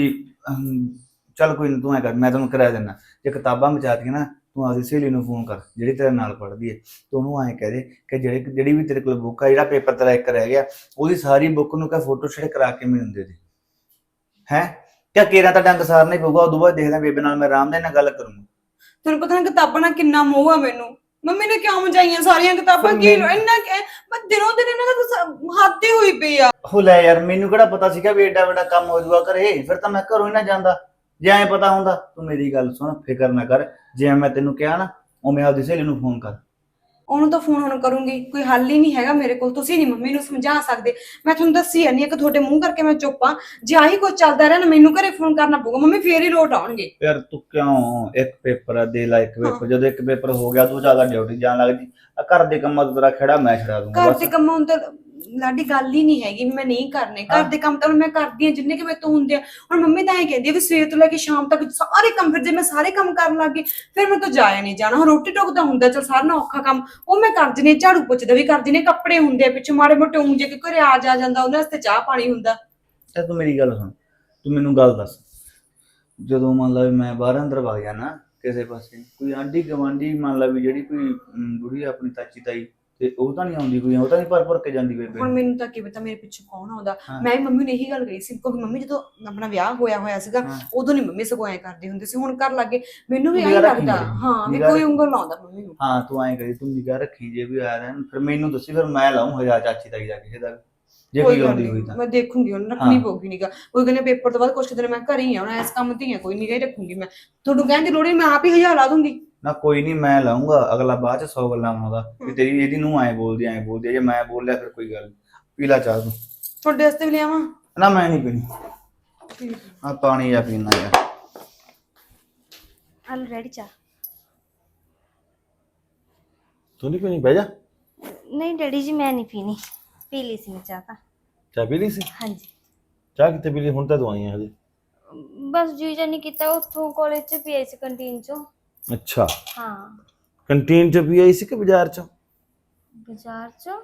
ਅਹੰ, ਚੱਲ ਕੋਈ ਨਹੀਂ ਤੂੰ ਐਂ ਕਰ ਮੈਂ ਤੈਨੂੰ ਕਰਾ ਦਿੰਦਾ ਜੇ ਕਿਤਾਬਾਂ ਮਚਾਤੀਆਂ ਨਾ ਤੂੰ ਆਪਦੀ ਸਹੇਲੀ ਨੂੰ ਫੋਨ ਕਰ ਜਿਹੜੀ ਤੇਰੇ ਨਾਲ ਪੜ੍ਹਦੀ ਹੈ। ਤੂੰ ਉਹਨੂੰ ਐਂ ਕਹਿ ਦੇ ਕਿ ਜਿਹੜੀ ਜਿਹੜੀ ਵੀ ਤੇਰੇ ਕੋਲ ਬੁੱਕ ਆ ਜਿਹੜਾ ਪੇਪਰ ਤੇਰਾ ਇੱਕ ਰਹਿ ਗਿਆ ਉਹਦੀ ਸਾਰੀ ਬੁੱਕ ਨੂੰ ਕਹ ਫੋਟੋ ਸ਼ੇਅਰ ਕਰਾ ਕੇ ਮੈਨੂੰ ਦੇ ਦੇ। ਹੈ? ਕਿਆ ਕੇਰਾ ਤਾਂ ਡੰਗ ਸਾਰਨਾ ਹੀ ਪਊਗਾ ਉਦੋਂ ਬਾਅਦ ਦੇਖਦਾ ਬੇਬੇ ਨਾਲ ਮੈਂ ਆਰਾਮ ਦੇ ਨਾਲ ਗੱਲ ਕਰੂੰਗਾ। ਤੁਹਾਨੂੰ ਪਤਾ ਨਾ ਕਿਤਾਬਾਂ ਨਾਲ ਕਿੰਨਾ ਮੋਹ ਆ ਮੈਨੂੰ। ਮੰਮੀ ਨੇ ਕਿਉਂ ਮਚਾਈਆਂ ਸਾਰੀਆਂ ਕਿਤਾਬਾਂ? ਕੀ ਇੰਨਾ ਕਿ ਮੈਂ ਦਿਨੋਂ ਦਿਨ ਇਹਨਾਂ ਦਾ ਤਾਂ ਹੱਦ ਹੀ ਹੋਈ ਪਈ ਆ। ਉਹ ਲੈ ਯਾਰ ਮੈਨੂੰ ਕਿਹੜਾ ਪਤਾ ਸੀਗਾ ਵੀ ਏਡਾ ਵੱਡਾ ਕੰਮ ਹੋ ਜਾਊਗਾ ਘਰੇ? ਫਿਰ ਤਾਂ ਮੈਂ ਘਰੋਂ ਹੀ ਨਾ ਜਾਂਦਾ। ਜੇ ਐਂ ਪਤਾ ਹੁੰਦਾ ਤੂੰ ਮੇਰੀ ਗੱਲ ਸੁਣ ਫਿਕਰ ਨਾ ਕਰ। ਜੇ ਮੈਂ ਤੈਨੂੰ ਕਿਹਾ ਨਾ ਉਵੇਂ ਆਪਦੀ ਸਹੇਲੀ ਨੂੰ ਫੋਨ ਕਰ। ਉਹਨੂੰ ਤਾਂ ਫੋਨ ਹੁਣ ਕਰੂੰਗੀ ਕੋਈ ਹੱਲ ਹੀ ਨਹੀਂ ਹੈਗਾ ਮੇਰੇ ਕੋਲ ਤੁਸੀਂ ਨਹੀਂ ਮੰਮੀ ਨੂੰ ਸਮਝਾ ਸਕਦੇ। ਮੈਂ ਤੁਹਾਨੂੰ ਦੱਸੀ ਜਾਂਦੀ ਹਾਂ ਕਿ ਤੁਹਾਡੇ ਮੂੰਹ ਕਰਕੇ ਮੈਂ ਚੁੱਪ ਆ ਜੇ ਆਹੀ ਕੁਝ ਚੱਲਦਾ ਰਿਹਾ ਨਾ ਮੈਨੂੰ ਘਰੇ ਫੋਨ ਕਰਨਾ ਪਊਗਾ ਮੰਮੀ ਫੇਰ ਹੀ ਲੋਟ ਆਉਣਗੇ। ਯਾਰ ਤੂੰ ਕਿਉਂ ਇੱਕ ਪੇਪਰ ਦੇ ਲਾ ਇੱਕ ਪੇਪਰ ਜਦੋਂ ਇੱਕ ਪੇਪਰ ਹੋ ਗਿਆ ਤੂੰ ਜ਼ਿਆਦਾ ਡਿਊਟੀ ਜਾਣ ਲੱਗਦੀ। ਆ ਘਰ ਦੇ ਕੰਮਾਂ ਤੋਂ ਤੇਰਾ ਖੜਾ ਮੈਂ ਛੜਾ ਦੂੰਗਾ ਘਰ ਬਸ। ਦੇ ਕੰਮਾਂ ਤਾਂ ਲਾਡੀ ਗੱਲ ਹੀ ਨਹੀਂ ਹੈਗੀ ਵੀ ਮੈਂ ਨਹੀਂ ਕਰਨੇ। ਘਰ ਦੇ ਕੰਮ ਤਾਂ ਹੁਣ ਮੈਂ ਕਰਦੀ ਆ ਜਿੰਨੇ ਕਿ ਮੈਂ ਤੋਂ ਹੁੰਦੇ ਆ। ਹੁਣ ਮੰਮੀ ਤਾਂ ਐਂ ਕਹਿੰਦੀ ਆ ਵੀ ਸਵੇਰ ਤੋਂ ਲੈ ਕੇ ਸ਼ਾਮ ਤੱਕ ਸਾਰੇ ਕੰਮ ਫਿਰ ਜੇ ਮੈਂ ਸਾਰੇ ਕੰਮ ਕਰਨ ਲੱਗ ਗਈ ਫਿਰ ਮੈਂ ਤਾਂ ਜਾਇਆ ਨਹੀਂ ਜਾਣਾ। ਹੁਣ ਰੋਟੀ ਟੁੱਕ ਤਾਂ ਹੁੰਦਾ ਚਲ ਸਾਰਾ ਔਖਾ ਕੰਮ ਉਹ ਮੈਂ ਕਰ ਦਿੰਦੀ ਹਾਂ, ਝਾੜੂ ਪੁੱਛਦਾ ਵੀ ਕਰ ਦਿੰਦੀ ਹਾਂ, ਕੱਪੜੇ ਹੁੰਦੇ ਆ ਪਿੱਛੇ ਮਾੜੇ ਮੋਟੇ ਉਂਝ ਜੇ ਕਿ ਘਰੇ ਆ ਜਾ ਜਾਂਦਾ ਉਹਨਾਂ ਵਾਸਤੇ ਚਾਹ ਪਾਣੀ ਹੁੰਦਾ। ਤੇ ਤੂੰ ਮੇਰੀ ਗੱਲ ਸੁਣ ਤੂੰ ਮੈਨੂੰ ਗੱਲ ਦੱਸ। ਜਦੋਂ ਮੰਨ ਲਾ ਵੀ ਮੈਂ ਬਾਹਰ ਅੰਦਰ ਵਗ ਜਾਣਾ ਕਿਸੇ ਪਾਸੇ ਕੋਈ ਆਂਢੀ ਗਵਾਂਢੀ ਮੰਨ ਲਾ ਵੀ ਜਿਹੜੀ ਕੋਈ ਅਮ, ਬੁੜੀ ਆਪਣੀ ਚਾਚੀ ਤਾਈ ਤੇ ਉਹ ਤਾਂ ਨਹੀਂ ਆਉਂਦੀ ਕੋਈ ਉਹ ਤਾਂ ਨਹੀਂ ਭਰ ਭਰ ਕੇ ਜਾਂਦੀ ਬੇਬੇ ਹੁਣ ਮੈਨੂੰ ਤਾਂ ਕੀ ਪਤਾ ਮੇਰੇ ਪਿੱਛੇ ਕੌਣ ਆਉਂਦਾ ਹਾਂ। ਮੈਂ ਵੀ ਮੰਮੀ ਨੂੰ ਇਹੀ ਗੱਲ ਕਹੀ ਸੀ ਕਿਉਂਕਿ ਮੰਮੀ ਜਦੋਂ ਆਪਣਾ ਵਿਆਹ ਹੋਇਆ ਹੋਇਆ ਸੀਗਾ ਹਾਂ। ਉਦੋਂ ਨਹੀਂ ਮੰਮੀ ਸਗੋਂ ਐਂ ਕਰਦੀ ਹੁੰਦੀ ਸੀ ਹੁਣ ਕਰ ਲੱਗੇ ਮੈਨੂੰ ਵੀ ਤੂੰ ਐਂ ਨਿਗਾਹ ਰੱਖੀ ਲੱਗਦਾ ਮੇਰੀ। ਹਾਂ ਵੀ ਨਿਗਾਹ ਕੋਈ ਰੱਖੀ। ਉਂਗਲ ਲਾਉਂਦਾ ਮੰਮੀ ਨੂੰ ਹਾਂ ਤੂੰ ਐਂ ਕਰੀ ਤੂੰ ਨਿਗਾਹ ਰੱਖੀ ਜੇ ਵੀ ਆਇਆ ਰਹਿਣ ਫਿਰ ਮੈਨੂੰ ਦੱਸੀ ਫਿਰ ਮੈਂ ਲਾਉਂ ਹਜ਼ਾਰ ਚਾਚੀ ਤਾਈ ਜਾ ਕਿਸੇ ਦਾ ਵੀ। ਜੇ ਕੋਈ ਕੋਈ ਗੱਲ ਆਉਂਦੀ ਨਹੀਂ ਹੋਈ ਤਾਂ ਮੈਂ ਦੇਖੂੰਗੀ ਉਹਨੂੰ ਰੱਖਣੀ ਹਾਂ। ਪਊਗੀ ਨਿਗਾ ਕੋਈ ਕਹਿੰਦੇ ਪੇਪਰ ਤੋਂ ਬਾਅਦ ਕੁਝ ਦਿਨ ਮੈਂ ਘਰੇ ਹੀ ਆਉਣਾ ਇਸ ਕੰਮ ਤੇ ਹੀ ਆ ਕੋਈ ਨਿਗਾ ਹੀ ਰੱਖੂੰਗੀ ਮੈਂ ਤੁਹਾਨੂੰ ਕਹਿਣ ਦੀ ਲੋੜ ਨਹੀਂ ਮੈਂ ਆਪ ਹੀ ਹਜ਼ਾਰ ਲਾ ਦੂੰਗੀ ਨਾ ਕੋਈ ਨਹੀਂ ਮੈਂ ਲਾਉਂਗਾ ਅਗਲਾ ਬਾਅਦ ਚ 100 ਗੱਲਾਂ ਬਣਾਉਂਦਾ ਵੀ ਤੇਰੀ ਇਹਦੀ ਨੂੰ ਐਂ ਬੋਲਦੀ ਐਂ ਬੋਲਦੀ ਜੇ ਮੈਂ ਬੋਲਿਆ ਫਿਰ ਕੋਈ ਗੱਲ ਨੀ। ਪੀ ਲਾ ਚਾਹ ਤੂੰ। ਤੁਹਾਡੇ ਵਾਸਤੇ ਵੀ ਲਿਆਵਾਂ ਨਾ ਮੈਂ ਨਹੀਂ ਪੀਣੀ। ਆ। ਪਾਣੀ ਆ। ਪੀਣਾ ਯਾਰ ਆਲੂ ਰੈਡੀ ਚਾ ਤੂੰ ਨਹੀਂ ਪੀਣੀ? ਬਹਿ ਜਾ। ਨਹੀਂ ਡੈਡੀ ਜੀ ਮੈਂ ਨਹੀਂ ਪੀਣੀ। ਪੀ ਲਈ ਸੀ ਮੈਂ ਚਾਹ ਤਾਂ। ਚਾਹ ਪੀ ਲਈ ਸੀ? ਹਾਂਜੀ। ਚਾਹ ਕਿੱਥੇ ਪੀ ਲਈ? ਹੁਣ ਤਾਂ ਤੂੰ ਆਈ ਹਜੇ। ਬਸ ਜੂਜਾ ਨਹੀਂ ਕੀਤਾ ਉੱਥੋਂ ਕਾਲਜ ਚ ਪੀ ਆਈ ਸੀ ਕੰਟੀਨ ਚੋਂ। ਅੱਛਾ। ਹਾਂ। ਕੰਟੀਨ ਚ ਪੀ ਆਈ ਸੀ ਕਿ ਬਾਜ਼ਾਰ ਚ? ਬਾਜ਼ਾਰ ਚੋਂ?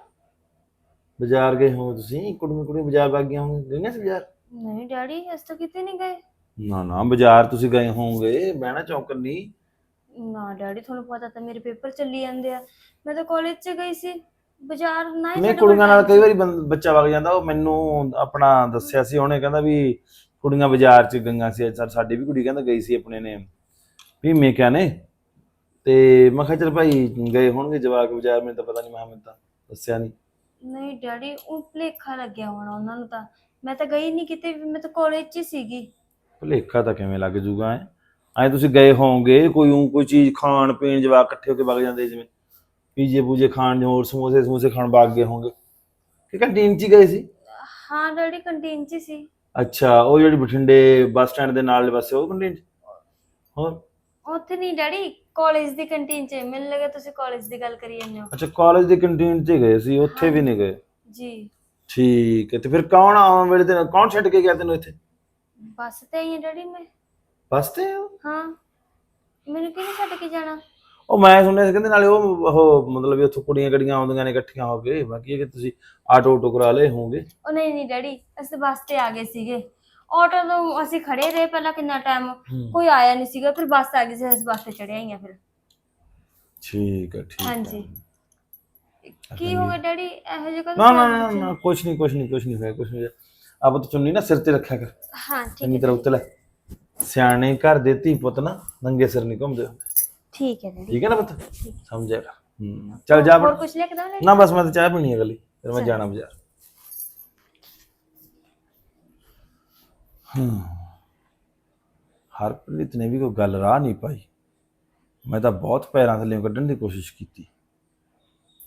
ਬਾਜ਼ਾਰ ਗਏ ਹੋ ਤੁਸੀਂ? ਕੁੜੀਆਂ ਕੁੜੀਆਂ ਬਾਜ਼ਾਰ ਵਗ ਗਈਆਂ ਹੋ ਗਈਆਂ ਸੀ ਬਾਜ਼ਾਰ? ਨਹੀਂ ਡੈਡੀ ਅਸੀਂ ਤਾਂ ਕਿਤੇ ਨਹੀਂ ਗਏ। ਨਾ ਨਾ ਬਾਜ਼ਾਰ ਤੁਸੀਂ ਗਏ ਹੋਵੋਗੇ ਬਹਿਣਾ ਚੌਂਕਰ ਨਹੀਂ। ਨਾ ਡੈਡੀ ਤੁਹਾਨੂੰ ਪਤਾ ਤਾਂ ਮੇਰੇ ਪੇਪਰ ਚੱਲੀ ਜਾਂਦੇ ਆ। ਮੈਂ ਤਾਂ ਕਾਲਜ ਚ ਗਈ ਸੀ। ਬਾਜ਼ਾਰ ਨਾ ਹੀ ਮੈਂ ਸਾਡੇ ਕੁੜੀਆਂ ਨਾਲ ਕਈ ਸੀ। ਵਾਰੀ ਬੱਚਾ ਵਗ ਜਾਂਦਾ ਉਹ ਮੈਨੂੰ ਆਪਣਾ ਦੱਸਿਆ ਸੀ ਉਹਨੇ ਕਹਿੰਦਾ ਵੀ ਕੁੜੀਆਂ ਬਾਜ਼ਾਰ ਚ ਗਈਆਂ ਸੀ ਸਰ ਸਾਡੀ ਵੀ ਕੁੜੀ ਕਹਿੰਦਾ ਗਈ ਸੀ ਆਪਣੇ ਨੇ। ਵੀ ਮੈਂ ਕਿਹਾ ਨੇ? ਤੇ ਮੈਂ ਕਿਹਾ ਚਲ ਭਾਈ ਗਏ ਹੋਣਗੇ ਜਵਾਕ ਬਾਜ਼ਾਰ ਮੈਨੂੰ ਤਾਂ ਪਤਾ ਨਹੀਂ ਮੈਂ ਮੈਨੂੰ ਤਾਂ ਦੱਸਿਆ ਨਹੀਂ ਨਹੀਂ ਡੈਡੀ ਉਹ ਭੁਲੇਖਾ ਲੱਗਿਆ ਹੋਣਾ ਉਹਨਾਂ ਨੂੰ ਤਾਂ। ਮੈਂ ਤਾਂ ਗਈ ਨਹੀਂ ਕਿਤੇ ਵੀ ਮੈਂ ਤਾਂ ਕਾਲਜ ਚ ਹੀ ਸੀਗੀ। ਭੁਲੇਖਾ ਤਾਂ ਕਿਵੇਂ ਲੱਗ ਜੂਗਾ ਐ ਐ ਤੁਸੀਂ ਗਏ ਹੋਵੋਗੇ ਕੋਈ ਊਂ ਕੋਈ ਚੀਜ਼ ਖਾਣ ਪੀਣ ਜਵਾਕ ਇਕੱਠੇ ਹੋ ਕੇ ਵਗ ਜਾਂਦੇ ਜਿਵੇਂ। ਪੀਜੇ ਪੂਜੇ ਖਾਣ ਹੋਰ ਸਮੋਸੇ ਸਮੋਸੇ ਖਾਣ ਵਗ ਗਏ ਹੋਵੋਗੇ। ਕਿ ਕੰਟੀਨ ਚ ਹੀ ਗਏ ਸੀ? ਹਾਂ ਡੈਡੀ ਕੰਟੀਨ ਚ ਹੀ ਸੀ। ਅੱਛਾ ਉਹ ਜਿਹੜੀ ਬਠਿੰਡੇ ਬੱਸ ਸਟੈਂਡ ਦੇ ਨਾਲ ਪਾਸੇ ਉਹ ਕੰਟੀਨ ਚ? ਹੋਰ? ਉੱਥੇ ਨਹੀਂ ਡੈਡੀ? ਕਾਲਜ ਦੀ ਕੰਟੀਨ 'ਚ। ਮੈਨੂੰ ਲੱਗਾ ਤੁਸੀਂ ਕਾਲਜ ਦੀ ਗੱਲ ਕਰੀ ਜਾਂਦੇ ਹੋ। ਅੱਛਾ ਕਾਲਜ ਦੀ ਕੰਟੀਨ 'ਚ ਹੀ ਗਏ ਸੀ ਉੱਥੇ ਵੀ ਨਹੀਂ ਗਏ। ਜੀ। ਠੀਕ ਹੈ ਤੇ ਫਿਰ ਕੌਣ ਆਉਣ ਵੇਲੇ ਤੇ ਕੌਣ ਛੱਡ ਕੇ ਗਿਆ ਤੈਨੂੰ ਇੱਥੇ? ਬੱਸ ਤੇ ਆਈ ਹਾਂ ਡੈਡੀ ਮੈਂ। ਬੱਸ ਤੇ? ਹਾਂ। ਮੈਨੂੰ ਕਿਹਨੇ ਛੱਡ ਕੇ ਜਾਣਾ? ਉਹ ਮੈਂ ਸੁਣਿਆ ਸੀ ਕਹਿੰਦੇ ਨਾਲੇ ਉਹ ਉਹ ਮਤਲਬ ਵੀ ਉੱਥੋਂ ਕੁੜੀਆਂ ਕੜੀਆਂ ਆਉਂਦੀਆਂ ਨੇ ਇਕੱਠੀਆਂ ਹੋ ਕੇ। ਬਾਕੀ ਇਹ ਕਿ ਤੁਸੀਂ ਆਟੋ ਆਟੋ ਕਰਾ ਲਏ ਹੋਵੋਗੇ ਉਹ ਨਹੀਂ ਨਹੀਂ ਡੈਡੀ ਅਸੀਂ ਬੱਸ ਤੇ ਆ ਗਏ ਸੀਗੇ। ਆਟੋ ਤੋਂ ਅਸੀਂ ਖੜੇ ਰਹੇ ਪਹਿਲਾਂ ਕਿੰਨਾ ਟਾਈਮ ਕੋਈ ਆਇਆ ਨਹੀਂ ਸੀਗਾ ਫਿਰ ਬੱਸ ਆ ਗਈ ਸੀ ਅਸੀਂ ਬੱਸ ਤੇ ਚੜ੍ਹ ਆਈਆਂ ਫਿਰ। ਠੀਕ ਹੈ ਠੀਕ ਹੈ ਹਾਂਜੀ। ਕੀ ਹੋ ਗਿਆ ਡੈਡੀ? ਇਹੋ ਜਿਹਾ ਨਾ ਨਾ ਨਾ ਨਾ ਕੁਛ ਨਹੀਂ ਕੁਛ ਨਹੀਂ ਕੁਛ ਨਹੀਂ ਹੋਇਆ ਕੁਛ ਨਹੀਂ ਹੋਇਆ। ਆਪ ਤਾਂ ਚੁੰਨੀ ਨਾ ਸਿਰ ਤੇ ਰੱਖਿਆ ਕਰ। ਹਾਂ ਠੀਕ ਚੰਗੀ ਹੈ ਤਰ੍ਹਾਂ ਉੱਤੇ ਲੈ। ਸਿਆਣੇ ਘਰ ਦੇ ਧੀ ਪੁੱਤ ਨਾ ਨੰਗੇ ਸਿਰ ਨਹੀਂ ਘੁੰਮਦੇ ਹੁੰਦੇ। ਠੀਕ ਹੈ ਡੈਡੀ। ਠੀਕ ਹੈ ਨਾ ਪੁੱਤ? ਸਮਝਿਆ ਕਰ ਹੂੰ ਚੱਲ ਜਾ ਹੋਰ ਬਣ। ਕੁਝ ਲਿਖ ਦਵਾਂ ਡੈਡੀ ਨਾ ਬਸ ਮੈਂ ਤਾਂ ਚਾਹ ਪੀਣੀ ਹੈ ਗਲੀ ਫਿਰ ਮੈਂ ਜਾਣਾ ਬਾਜ਼ਾਰ। ਹੂੰ। ਹਰਪ੍ਰੀਤ ਨੇ ਵੀ ਕੋਈ ਗੱਲ ਰਾਹ ਨਹੀਂ ਪਾਈ। ਮੈਂ ਤਾਂ ਬਹੁਤ ਪੈਰਾਂ ਥੱਲੇ ਕੱਢਣ ਦੀ ਕੋਸ਼ਿਸ਼ ਕੀਤੀ,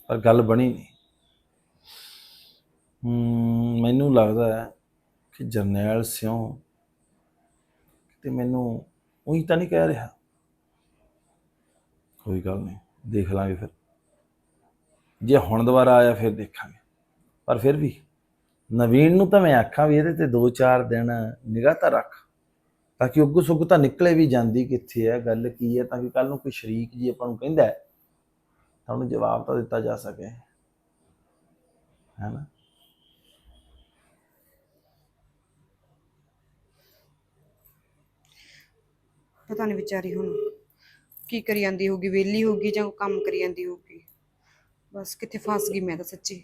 ਪਰ ਗੱਲ ਬਣੀ ਨਹੀਂ। ਮੈਨੂੰ ਲੱਗਦਾ ਹੈ ਕਿ ਜਰਨੈਲ ਸਿਉ ਤੇ ਮੈਨੂੰ ਉਹੀ ਤਾਂ ਨਹੀਂ ਕਹਿ ਰਿਹਾ। ਕੋਈ ਗੱਲ ਨਹੀਂ, ਦੇਖ ਲਾਂਗੇ ਫਿਰ। ਜੇ ਹੁਣ ਦੁਬਾਰਾ ਆਇਆ ਫਿਰ ਦੇਖਾਂਗੇ, ਪਰ ਫਿਰ ਵੀ ਨਵੀਨ ਨੂੰ ਤਾਂ ਮੈਂ ਆਖਾਂ ਵੀ ਇਹਦੇ ਤੇ 2-4 ਦਿਨ ਨਿਗਾਹ ਤਾਂ ਰੱਖ, ਤਾਂ ਕਿ ਉੱਗ ਸੁੱਗ ਤਾਂ ਨਿਕਲੇ ਵੀ ਜਾਂਦੀ ਕਿੱਥੇ ਹੈ, ਗੱਲ ਕੀ ਹੈ, ਤਾਂ ਕਿ ਕੱਲ ਨੂੰ ਕੋਈ ਸ਼ਰੀਕ ਜੀ ਆਪਾਂ ਨੂੰ ਕਹਿੰਦਾ ਤਾਂ ਉਹਨੂੰ ਜਵਾਬ ਤਾਂ ਦਿੱਤਾ ਜਾ ਸਕੇ ਹੈ ਨਾ ਪਤਾ ਨਹੀਂ ਵਿਚਾਰੀ ਹੁਣ ਕੀ ਕਰੀ ਜਾਂਦੀ ਹੋਊਗੀ, ਵਿਹਲੀ ਹੋਊਗੀ ਜਾਂ ਕੰਮ ਕਰੀ ਜਾਂਦੀ ਹੋਊਗੀ। ਬਸ ਕਿੱਥੇ ਫਸ ਗਈ ਮੈਂ ਤਾਂ ਸੱਚੀ।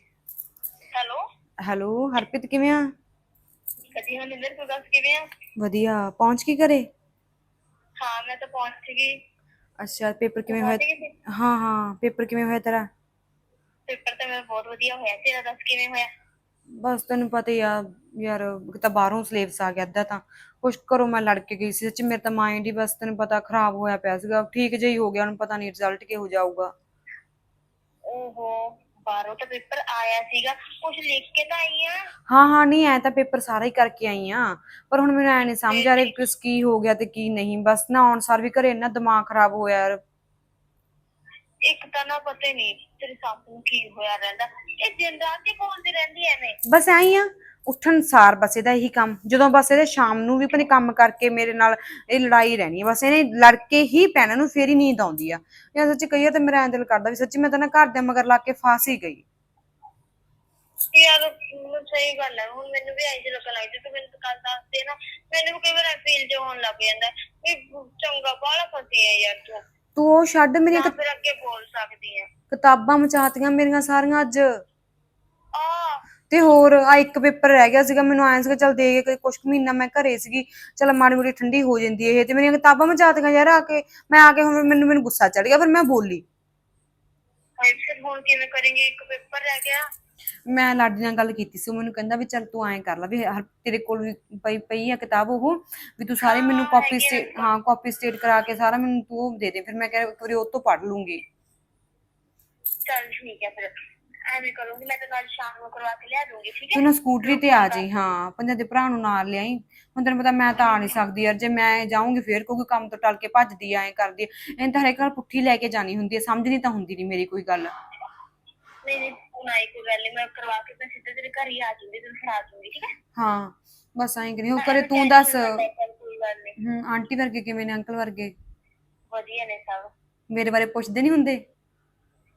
ਹੈਲੋ ਹਰਪ੍ਰੀਤ ਕਿਵੇਂ ਆ? ਵਧੀਆ ਨਿੰਦਰ ਤੂੰ ਦੱਸ ਕਿਵੇਂ ਆ? ਵਧੀਆ ਪਹੁੰਚ ਕੀ ਘਰੇ? ਹਾਂ ਮੈਂ ਤਾਂ ਪਹੁੰਚ ਗਈ। ਅੱਛਾ ਪੇਪਰ ਕਿਵੇਂ ਹੋਇਆ? ਪਹੁੰਚ ਗਈ ਸੀ? ਹਾਂ ਹਾਂ ਪੇਪਰ ਕਿਵੇਂ ਹੋਇਆ ਤੇਰਾ? ਪੇਪਰ ਤਾਂ ਮੇਰਾ ਬਹੁਤ ਵਧੀਆ ਹੋਇਆ। ਤੇਰਾ ਦੱਸ ਕਿਵੇਂ ਹੋਇਆ? ਬਸ ਤੈਨੂੰ ਪਤਾ ਹੀ ਆ ਯਾਰ ਇੱਕ ਤਾਂ ਬਾਹਰੋਂ ਸਿਲੇਬਸ ਆ ਗਿਆ ਅੱਧਾ ਤਾਂ। ਕੁਛ ਕਰੋ ਮੈਂ ਲੜ ਕੇ ਗਈ ਸੀ ਸੱਚੀ ਮੇਰੇ ਤਾਂ ਮਾਈਂਡ ਹੀ ਬਸ ਤੈਨੂੰ ਪਤਾ ਖਰਾਬ ਹੋਇਆ ਪਿਆ ਸੀਗਾ। ਠੀਕ ਜਿਹਾ ਹੀ ਹੋ ਗਿਆ ਹੁਣ ਪਤਾ ਨਹੀਂ ਰਿਜ਼ਲਟ ਕਿਹੋ ਜਾਊਗਾ ਓਹੋ। ਬਾਹਰੋਂ ਤਾਂ ਪੇਪਰ ਆਇਆ ਸੀਗਾ। ਕੁਝ ਲਿਖ ਕੇ ਤਾਂ ਆਈ ਆ। ਹਾਂ ਹਾਂ ਨਹੀਂ ਐ ਤਾਂ ਪੇਪਰ ਸਾਰਾ ਹੀ ਕਰਕੇ ਆਈ ਆ। ਪਰ ਹੁਣ ਮੈਨੂੰ ਐ ਨਹੀਂ ਸਮਝ ਆ ਰਿਹਾ ਕਿ ਕੀ ਹੋ ਗਿਆ ਤੇ ਕੀ ਨਹੀਂ। ਬਸ ਨਾ ਆਉਣ ਸਾਰ ਵੀ ਘਰੇ ਇੰਨਾ ਦਿਮਾਗ ਖਰਾਬ ਹੋਇਆ ਯਾਰ। ਇੱਕ ਤਾਂ ਨਾ ਪਤਾ ਨਹੀਂ ਤੇਰੀ ਸੱਸ ਨੂੰ ਕੀ ਹੋਇਆ ਰਹਿੰਦਾ। ਇਹ ਦਿਨ ਰਾਤ ਹੀ ਬੋਲਦੀ ਰਹਿੰਦੀ ਐਵੇਂ। ਬਸ ਐਂ ਹੀ ਆ। ਉੱਠਣ ਸਾਰ ਬਸ ਇਹਦਾ ਇਹੀ ਕੰਮ। ਜਦੋਂ ਬਸ ਇਹਦੇ ਸ਼ਾਮ ਨੂੰ ਵੀ ਆਪਣੇ ਕੰਮ ਕਰਕੇ ਮੇਰੇ ਨਾਲ ਇਹ ਲੜਾਈ ਰਹਿਣੀ ਬਸ ਇਹਨੇ ਲੜ ਕੇ ਹੀ ਪੈਣਾ ਨੂੰ ਫੇਰ ਹੀ ਨੀਂਦ ਆਉਂਦੀ ਆ। ਯਾਰ ਸੱਚੀ ਕਹੀਏ ਤਾਂ ਮੇਰਾ ਐਂ ਦਿਲ ਕਰਦਾ ਵੀ ਸੱਚੀ ਮੈਂ ਤਾਂ ਨਾ ਘਰ ਦੇ ਮਗਰ ਲਾ ਕੇ ਫਾਸ ਹੀ ਗਈ। ਯਾਰ ਮੈਨੂੰ ਸਹੀ ਗੱਲ ਹੈ ਹੁਣ ਮੈਨੂੰ ਵੀ ਲੱਗਣ ਲੱਗ ਤੂੰ ਮੈਨੂੰ ਕੱਲ ਦੱਸਦੇ ਨਾ ਮੈਨੂੰ ਵੀ ਕਈ ਵਾਰ ਫੀਲ ਜਿਹਾ ਹੋਣ ਲੱਗ ਜਾਂਦਾ ਵੀ ਚੰਗਾ ਬਾਹਲਾ ਫਸੀ ਹੈ ਯਾਰ ਤੂੰ। ਤੂੰ ਉਹ ਛੱਡ ਮੇਰੀਆਂ ਨਾ ਕਿਤ- ਫਿਰ ਅੱਗੇ ਬੋਲ ਸਕਦੀ ਹੈ ਕਿਤਾਬਾਂ ਮਚਾਤੀਆਂ ਮੇਰੀਆਂ ਸਾਰੀਆਂ ਅੱਜ। ਤੇ ਹੋਰ ਆ ਇੱਕ ਪੇਪਰ ਰਹਿ ਗਿਆ ਸੀਗਾ ਮੈਨੂੰ ਆਇਆ ਸੀਗਾ ਚਲ ਦੇ ਕੇ ਕੁਛ ਕੁ ਮਹੀਨਾ ਮੈਂ ਘਰੇ ਸੀਗੀ ਚਲ ਮਾੜੀ ਮੋਟੀ ਠੰਡੀ ਹੋ ਜਾਂਦੀ ਇਹ ਤੇ ਮੇਰੀਆਂ ਕਿਤਾਬਾਂ ਮਚਾਤੀਆਂ ਯਾਰ ਆ ਕੇ ਮੈਂ ਆ ਕੇ ਹੁਣ ਮੈਨੂੰ ਮੈਨੂੰ ਗੁੱਸਾ ਚੜ ਗਿਆ ਫਿਰ ਮੈਂ ਬੋਲੀ। ਹਾਏ ਫਿਰ ਹੁਣ ਕਿਵੇਂ ਕरेंगे ਇੱਕ ਪੇਪਰ ਰਹਿ ਗਿਆ। ਮੈਂ ਲਾਡੀ ਨਾਲ ਗੱਲ ਕੀਤੀ ਸੀ ਉਹ ਮੈਨੂੰ ਕਹਿੰਦਾ ਵੀ ਚੱਲ ਤੂੰ ਐਂ ਕਰ ਲੈ ਵੀ ਹਰ ਤੇਰੇ ਕੋਲ ਵੀ ਪਈ ਪਈ ਆ ਕਿਤਾਬ ਉਹ ਵੀ ਤੂੰ ਸਾਰੇ ਮੈਨੂੰ ਕਾਪੀ ਸਟੇਟ ਹਾਂ ਕਾਪੀ ਸਟੇਟ ਕਰਾ ਕੇ ਸਾਰਾ ਮੈਨੂੰ ਤੂੰ ਉਹ ਦੇ ਦੇ ਫਿਰ ਮੈਂ ਕਿਹਾ ਇੱਕ ਵਾਰੀ ਉਹ ਤੋਂ ਪੜ੍ਹ ਲੂੰਗੀ। ਚਲ ਠੀਕ ਹੈ ਫਿਰ। ਐਵੇਂ ਕਰੂੰਗੀ ਮੈਂ ਤਾਂ ਨਾਲ ਸ਼ਾਮ ਨੂੰ ਕਰਵਾ ਕੇ ਲਿਆ ਦੂੰਗੀ ਠੀਕ ਤੂੰ ਹੈ ਨਾ ਸਕੂਟਰੀ ਤੇ ਆ ਜਾਈ ਹਾਂ ਪੰਜਾਂ ਦੇ ਭਰਾ ਨੂੰ ਨਾਲ ਲਿਆਈ। ਹੁਣ ਤੈਨੂੰ ਪਤਾ ਮੈਂ ਤਾਂ ਆ ਨਹੀਂ ਸਕਦੀ ਯਾਰ ਜੇ ਮੈਂ ਜਾਊਂਗੀ ਫੇਰ ਕਿਉਂਕਿ ਕੰਮ ਤੋਂ ਟਲ ਕੇ ਭੱਜਦੀ ਐਂ ਕਰਦੀ ਐਂ ਤਾਂ ਹਰੇਕ ਵਾਰ ਪੁੱਠੀ ਲੈ ਕੇ ਜਾਣੀ ਹੁੰਦੀ ਹੈ ਸਮਝਣੀ ਤਾਂ ਹੁੰਦੀ ਨਹੀਂ ਮੇਰੀ ਕੋਈ ਗੱਲ। ਨਹੀਂ ਨਹੀਂ ਹੁਣ ਆਈ ਕੋਈ ਗੱਲ ਨਹੀਂ ਮੈਂ ਕਰਵਾ ਕੇ ਮੈਂ ਸਿੱਧਾ ਤੇਰੇ ਘਰ ਹੀ ਆ ਜਾਊਂਗੀ ਤੈਨੂੰ ਫੜਾ ਦੂੰਗੀ ਠੀਕ ਹੈ? ਹਾਂ ਬਸ ਐਂ ਕਰੀ ਉਹ ਕਰੇ ਤੂੰ ਦੱਸ। ਕੋਈ ਗੱਲ ਨਹੀਂ ਹੂੰ ਆਂਟੀ ਵਰਗੇ ਕਿਵੇਂ ਨੇ ਅੰਕਲ ਵਰਗੇ? ਵਧੀਆ ਨੇ ਸਭ। ਮੇਰੇ ਬਾਰੇ ਪੁੱਛਦੇ ਨਹੀਂ ਹੁੰਦੇ?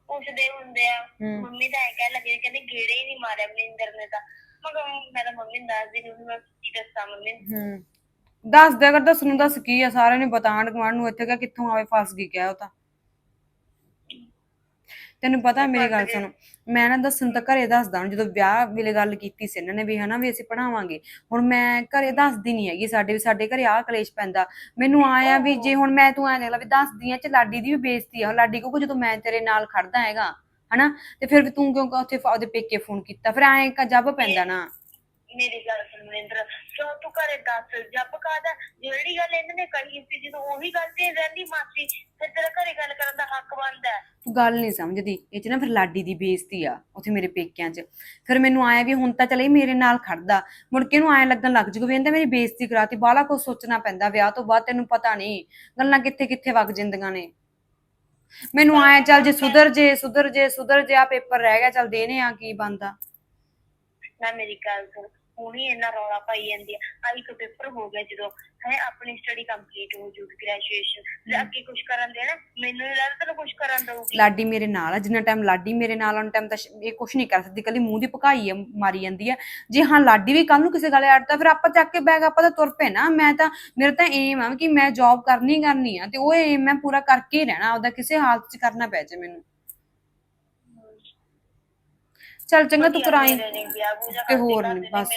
ਪੁੱਛਦੇ ਹੁੰਦੇ ਆ। ਹੂੰ। ਮੰਮੀ ਤਾਂ ਐ ਕਹਿ ਲੱਗੇ ਕਹਿੰਦੇ ਗੇੜੇ ਹੀ ਨਹੀਂ ਮਾਰਿਆ ਮਨਿੰਦਰ ਨੇ ਤਾਂ। ਮੈਂ ਕਿਹਾ ਮੈਂ ਤਾਂ ਮੰਮੀ ਨੂੰ ਦੱਸਦੀ ਨਹੀਂ ਮੈਂ ਕੀ ਦੱਸਾਂ ਮੰਮੀ ਨੂੰ। ਹੂੰ। ਦੱਸ ਦਿਆ ਕਰ ਦੱਸ ਨੂੰ ਦੱਸ ਕੀ ਆ ਸਾਰਿਆਂ ਨੇ ਪਤਾ ਆਂਢ ਗੁਆਂਢ ਨੂੰ ਇੱਥੇ ਕਿੱਥੋਂ ਆਵੇ ਫਸ ਗਈ ਕਿਆ ਉਹ ਤਾਂ। ਤੈਨੂੰ ਪਤਾ ਮੇਰੀ ਗੱਲ ਸੁਣ ਮੈਂ ਨਾ ਦੱਸਣ ਤਾਂ ਘਰੇ ਦੱਸਦਾ ਹੁਣ ਜਦੋਂ ਵਿਆਹ ਵੇਲੇ ਗੱਲ ਕੀਤੀ ਸੀ ਇਹਨਾਂ ਨੇ ਵੀ ਹਨਾ ਵੀ ਅਸੀਂ ਪੜਾਵਾਂਗੇ ਹੁਣ ਮੈਂ ਘਰੇ ਦੱਸਦੀ ਨਹੀਂ ਹੈਗੀ ਸਾਡੇ ਵੀ ਸਾਡੇ ਘਰੇ ਆਹ ਕਲੇਸ਼ ਪੈਂਦਾ। ਮੈਨੂੰ ਆਇਆ ਵੀ ਜੇ ਹੁਣ ਮੈਂ ਤੂੰ ਐਂ ਦੇਖ ਲਾ ਵੀ ਦੱਸਦੀ ਆ ਚ ਲਾਡੀ ਦੀ ਵੀ ਬੇਇੱਜ਼ਤੀ ਆ। ਲਾਡੀ ਕਹੂਗਾ ਜਦੋਂ ਮੈਂ ਤੇਰੇ ਨਾਲ ਖੜਦਾ ਹੈਗਾ ਹਨਾ ਤੇ ਫਿਰ ਵੀ ਤੂੰ ਕਿਉਂ ਉੱਥੇ ਉਹਦੇ ਪੇਕੇ ਫੋਨ ਕੀਤਾ? ਫਿਰ ਐਂ ਕ ਜੱਬ ਪੈਂਦਾ ਨਾ। ਮੇਰੀ ਗੱਲ ਸੁਣ ਮਨਿੰਦਰ ਕਿਉਂ ਤੂੰ ਘਰੇ ਦੱਸ ਜੱਬ ਕਾਦਾ ਜਿਹੜੀ ਗੱਲ ਇਹਨਾਂ ਨੇ ਕਹੀ ਸੀ ਜਦੋਂ ਉਹੀ ਗੱਲ ਤੇ ਰਹਿੰਦੀ ਮਾਸੀ ਫਿਰ ਤੇਰਾ ਘਰੇ ਗੱਲ ਕਰਨ ਦਾ ਹੱਕ ਬਣਦਾ ਹੈ। ਤੂੰ ਗੱਲ ਨਹੀਂ ਸਮਝਦੀ ਇਹ ਚ ਨਾ ਫਿਰ ਲਾਡੀ ਦੀ ਬੇਇੱਜ਼ਤੀ ਆ ਉੱਥੇ ਮੇਰੇ ਪੇਕਿਆਂ 'ਚ। ਫਿਰ ਮੈਨੂੰ ਆਇਆ ਵੀ ਹੁਣ ਤਾਂ ਚਲੇ ਮੇਰੇ ਨਾਲ ਖੜਦਾ ਮੁੜ ਕੇ ਇਹਨੂੰ ਐਂ ਲੱਗਣ ਲੱਗ ਜੂਗਾ ਵੀ ਇਹਨੇ ਤਾਂ ਮੇਰੀ ਬੇਇੱਜ਼ਤੀ ਕਰਾਤੀ ਬਾਹਲਾ ਕੁਝ ਸੋਚਣਾ ਪੈਂਦਾ ਵਿਆਹ ਤੋਂ ਬਾਅਦ ਤੈਨੂੰ ਪਤਾ ਨਹੀਂ ਗੱਲਾਂ ਕਿੱਥੇ ਕਿੱਥੇ ਵਗ ਜਾਂਦੀਆਂ ਨੇ। ਮੈਨੂੰ ਆਇਆ ਚੱਲ ਜੇ ਸੁਧਰ ਜੇ ਸੁਧਰ ਜੇ ਸੁਧਰ ਜੇ ਆ ਪੇਪਰ ਰਹਿ ਗਿਆ ਚੱਲ ਦੇਣੇ ਆ ਕੀ ਬੰਦਾ ਨਾ ਮੇਰੀ ਗੱਲ ਸੁਣ ਹੁਣੀ ਇੰਨਾ ਰੌਲਾ ਪਾਈ ਜਾਂਦੀ ਆ। ਆ ਇੱਕ ਪੇਪਰ ਹੋ ਗਿਆ ਜਦੋਂ ਹੈ ਆਪਣੀ ਸਟੱਡੀ ਕੰਪਲੀਟ ਹੋ ਜੂਗੀ ਗ੍ਰੈਜੂਏਸ਼ਨ ਤੇ ਅੱਗੇ ਕੁਝ ਕਰਨ ਦੇਣਾ ਮੈਨੂੰ ਨਹੀਂ ਲੱਗਦਾ ਤੈਨੂੰ ਕੁਝ ਕਰਨ ਦਊਗੀ। ਲਾਡੀ ਮੇਰੇ ਨਾਲ ਆ ਜਿੰਨਾ ਟਾਈਮ ਲਾਡੀ ਮੇਰੇ ਨਾਲ ਆਉਣ ਟਾਈਮ ਤਾਂ ਸ਼- ਇਹ ਕੁਝ ਨਹੀਂ ਕਰ ਸਕਦੀ ਕੱਲੀ ਮੂੰਹ ਦੀ ਭਕਾਈ ਆ ਮਾਰੀ ਜਾਂਦੀ ਆ। ਜੇ ਹਾਂ ਲਾਡੀ ਵੀ ਕੱਲ ਨੂੰ ਕਿਸੇ ਗੱਲ ਅੜਦਾ ਫਿਰ ਆਪਾਂ ਚੱਕ ਕੇ ਬੈਗ ਆਪਾਂ ਤਾਂ ਤੁਰ ਪਏ ਨਾ। ਮੈਂ ਤਾਂ ਮੇਰਾ ਤਾਂ ਏਮ ਆ ਕਿ ਮੈਂ ਜੌਬ ਕਰਨੀ ਹੀ ਕਰਨੀ ਆ ਤੇ ਉਹ ਏਮ ਮੈਂ ਪੂਰਾ ਕਰਕੇ ਹੀ ਰਹਿਣਾ ਆਪਦਾ ਕਿਸੇ ਹਾਲਤ 'ਚ ਕਰਨਾ ਪੈ ਜਾਏ ਮੈਨੂੰ। ਚੱਲ ਚੰਗਾ ਤੂੰ ਕਰਾਈ। ਤੇ ਹੋਰ ਨੀ, ਬਸ।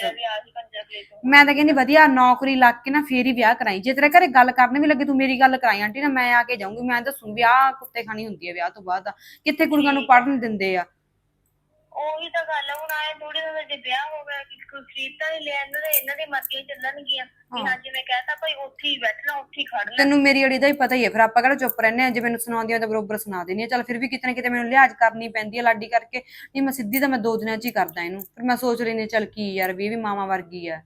ਮੈਂ ਤਾਂ ਕਹਿੰਦੀ ਵਧੀਆ ਨੌਕਰੀ ਲੱਗ ਕੇ ਨਾ ਫੇਰ ਹੀ ਵਿਆਹ ਕਰਾਈ। ਜੇ ਤੇਰੇ ਘਰੇ ਗੱਲ ਕਰਨ ਵੀ ਲੱਗੇ ਤੂੰ ਮੇਰੀ ਗੱਲ ਕਰਾਈ ਆਂਟੀ ਨਾ ਮੈਂ ਆ ਕੇ ਜਾਊਂਗੀ। ਮੈਂ ਦੱਸੂ ਵਿਆਹ ਕੁੱਤੇ ਖਾਣੀ ਹੁੰਦੀ ਹੈ ਵਿਆਹ ਤੋਂ ਬਾਅਦ। ਕਿੱਥੇ ਕੁੜੀਆਂ ਨੂੰ ਪੜ੍ਹਨ ਦਿੰਦੇ ਆ? ਉਹੀ ਤਾਂ ਗੱਲ ਆ ਹੁਣ ਆਏ ਥੋੜੀ ਦਿਨ ਜੇ ਵਿਆਹ ਹੋ ਗਿਆ ਕਿ ਕੋਈ ਖਰੀਦਤਾ ਨਹੀਂ ਲਿਆ ਇਹਨਾਂ ਦੇ ਇਹਨਾਂ ਦੀ ਮਰਜ਼ੀ ਚੱਲਣਗੀਆਂ। ਕਿ ਹਾਂ। ਜਿਵੇਂ ਕਹਤਾ ਭਾਈ ਉੱਥੇ ਹੀ ਬੈਠਣਾ ਉੱਥੇ ਹੀ ਖੜਨਾ ਤੈਨੂੰ ਮੇਰੀ ਅੜੀ ਦਾ ਹੀ ਪਤਾ ਹੀ ਹੈ ਫਿਰ ਆਪਾਂ ਕਿਹੜਾ ਚੁੱਪ ਰਹਿੰਦੇ ਆ ਜੇ ਮੈਨੂੰ ਸੁਣਾਉਂਦੀ ਆ ਤਾਂ ਬਰੋਬਰ ਸੁਣਾ ਦੇਣੀ ਆ ਚੱਲ ਫਿਰ ਵੀ ਕਿਤੇ ਨਾ ਕਿਤੇ ਮੈਨੂੰ ਲਿਹਾਜ਼ ਕਰਨੀ ਪੈਂਦੀ ਆ ਲਾਡੀ ਕਰਕੇ। ਨਹੀਂ ਮੈਂ ਸਿੱਧੀ ਤਾਂ ਮੈਂ ਦੋ ਦਿਨਾਂ 'ਚ ਹੀ ਕਰਦਾ ਇਹਨੂੰ। ਫਿਰ ਮੈਂ ਸੋਚ ਰਹੀ ਨੇ ਚੱਲ ਕੀ ਯਾਰ ਵੀ ਇਹ ਵੀ ਮਾਵਾ ਵਰਗੀ ਆ।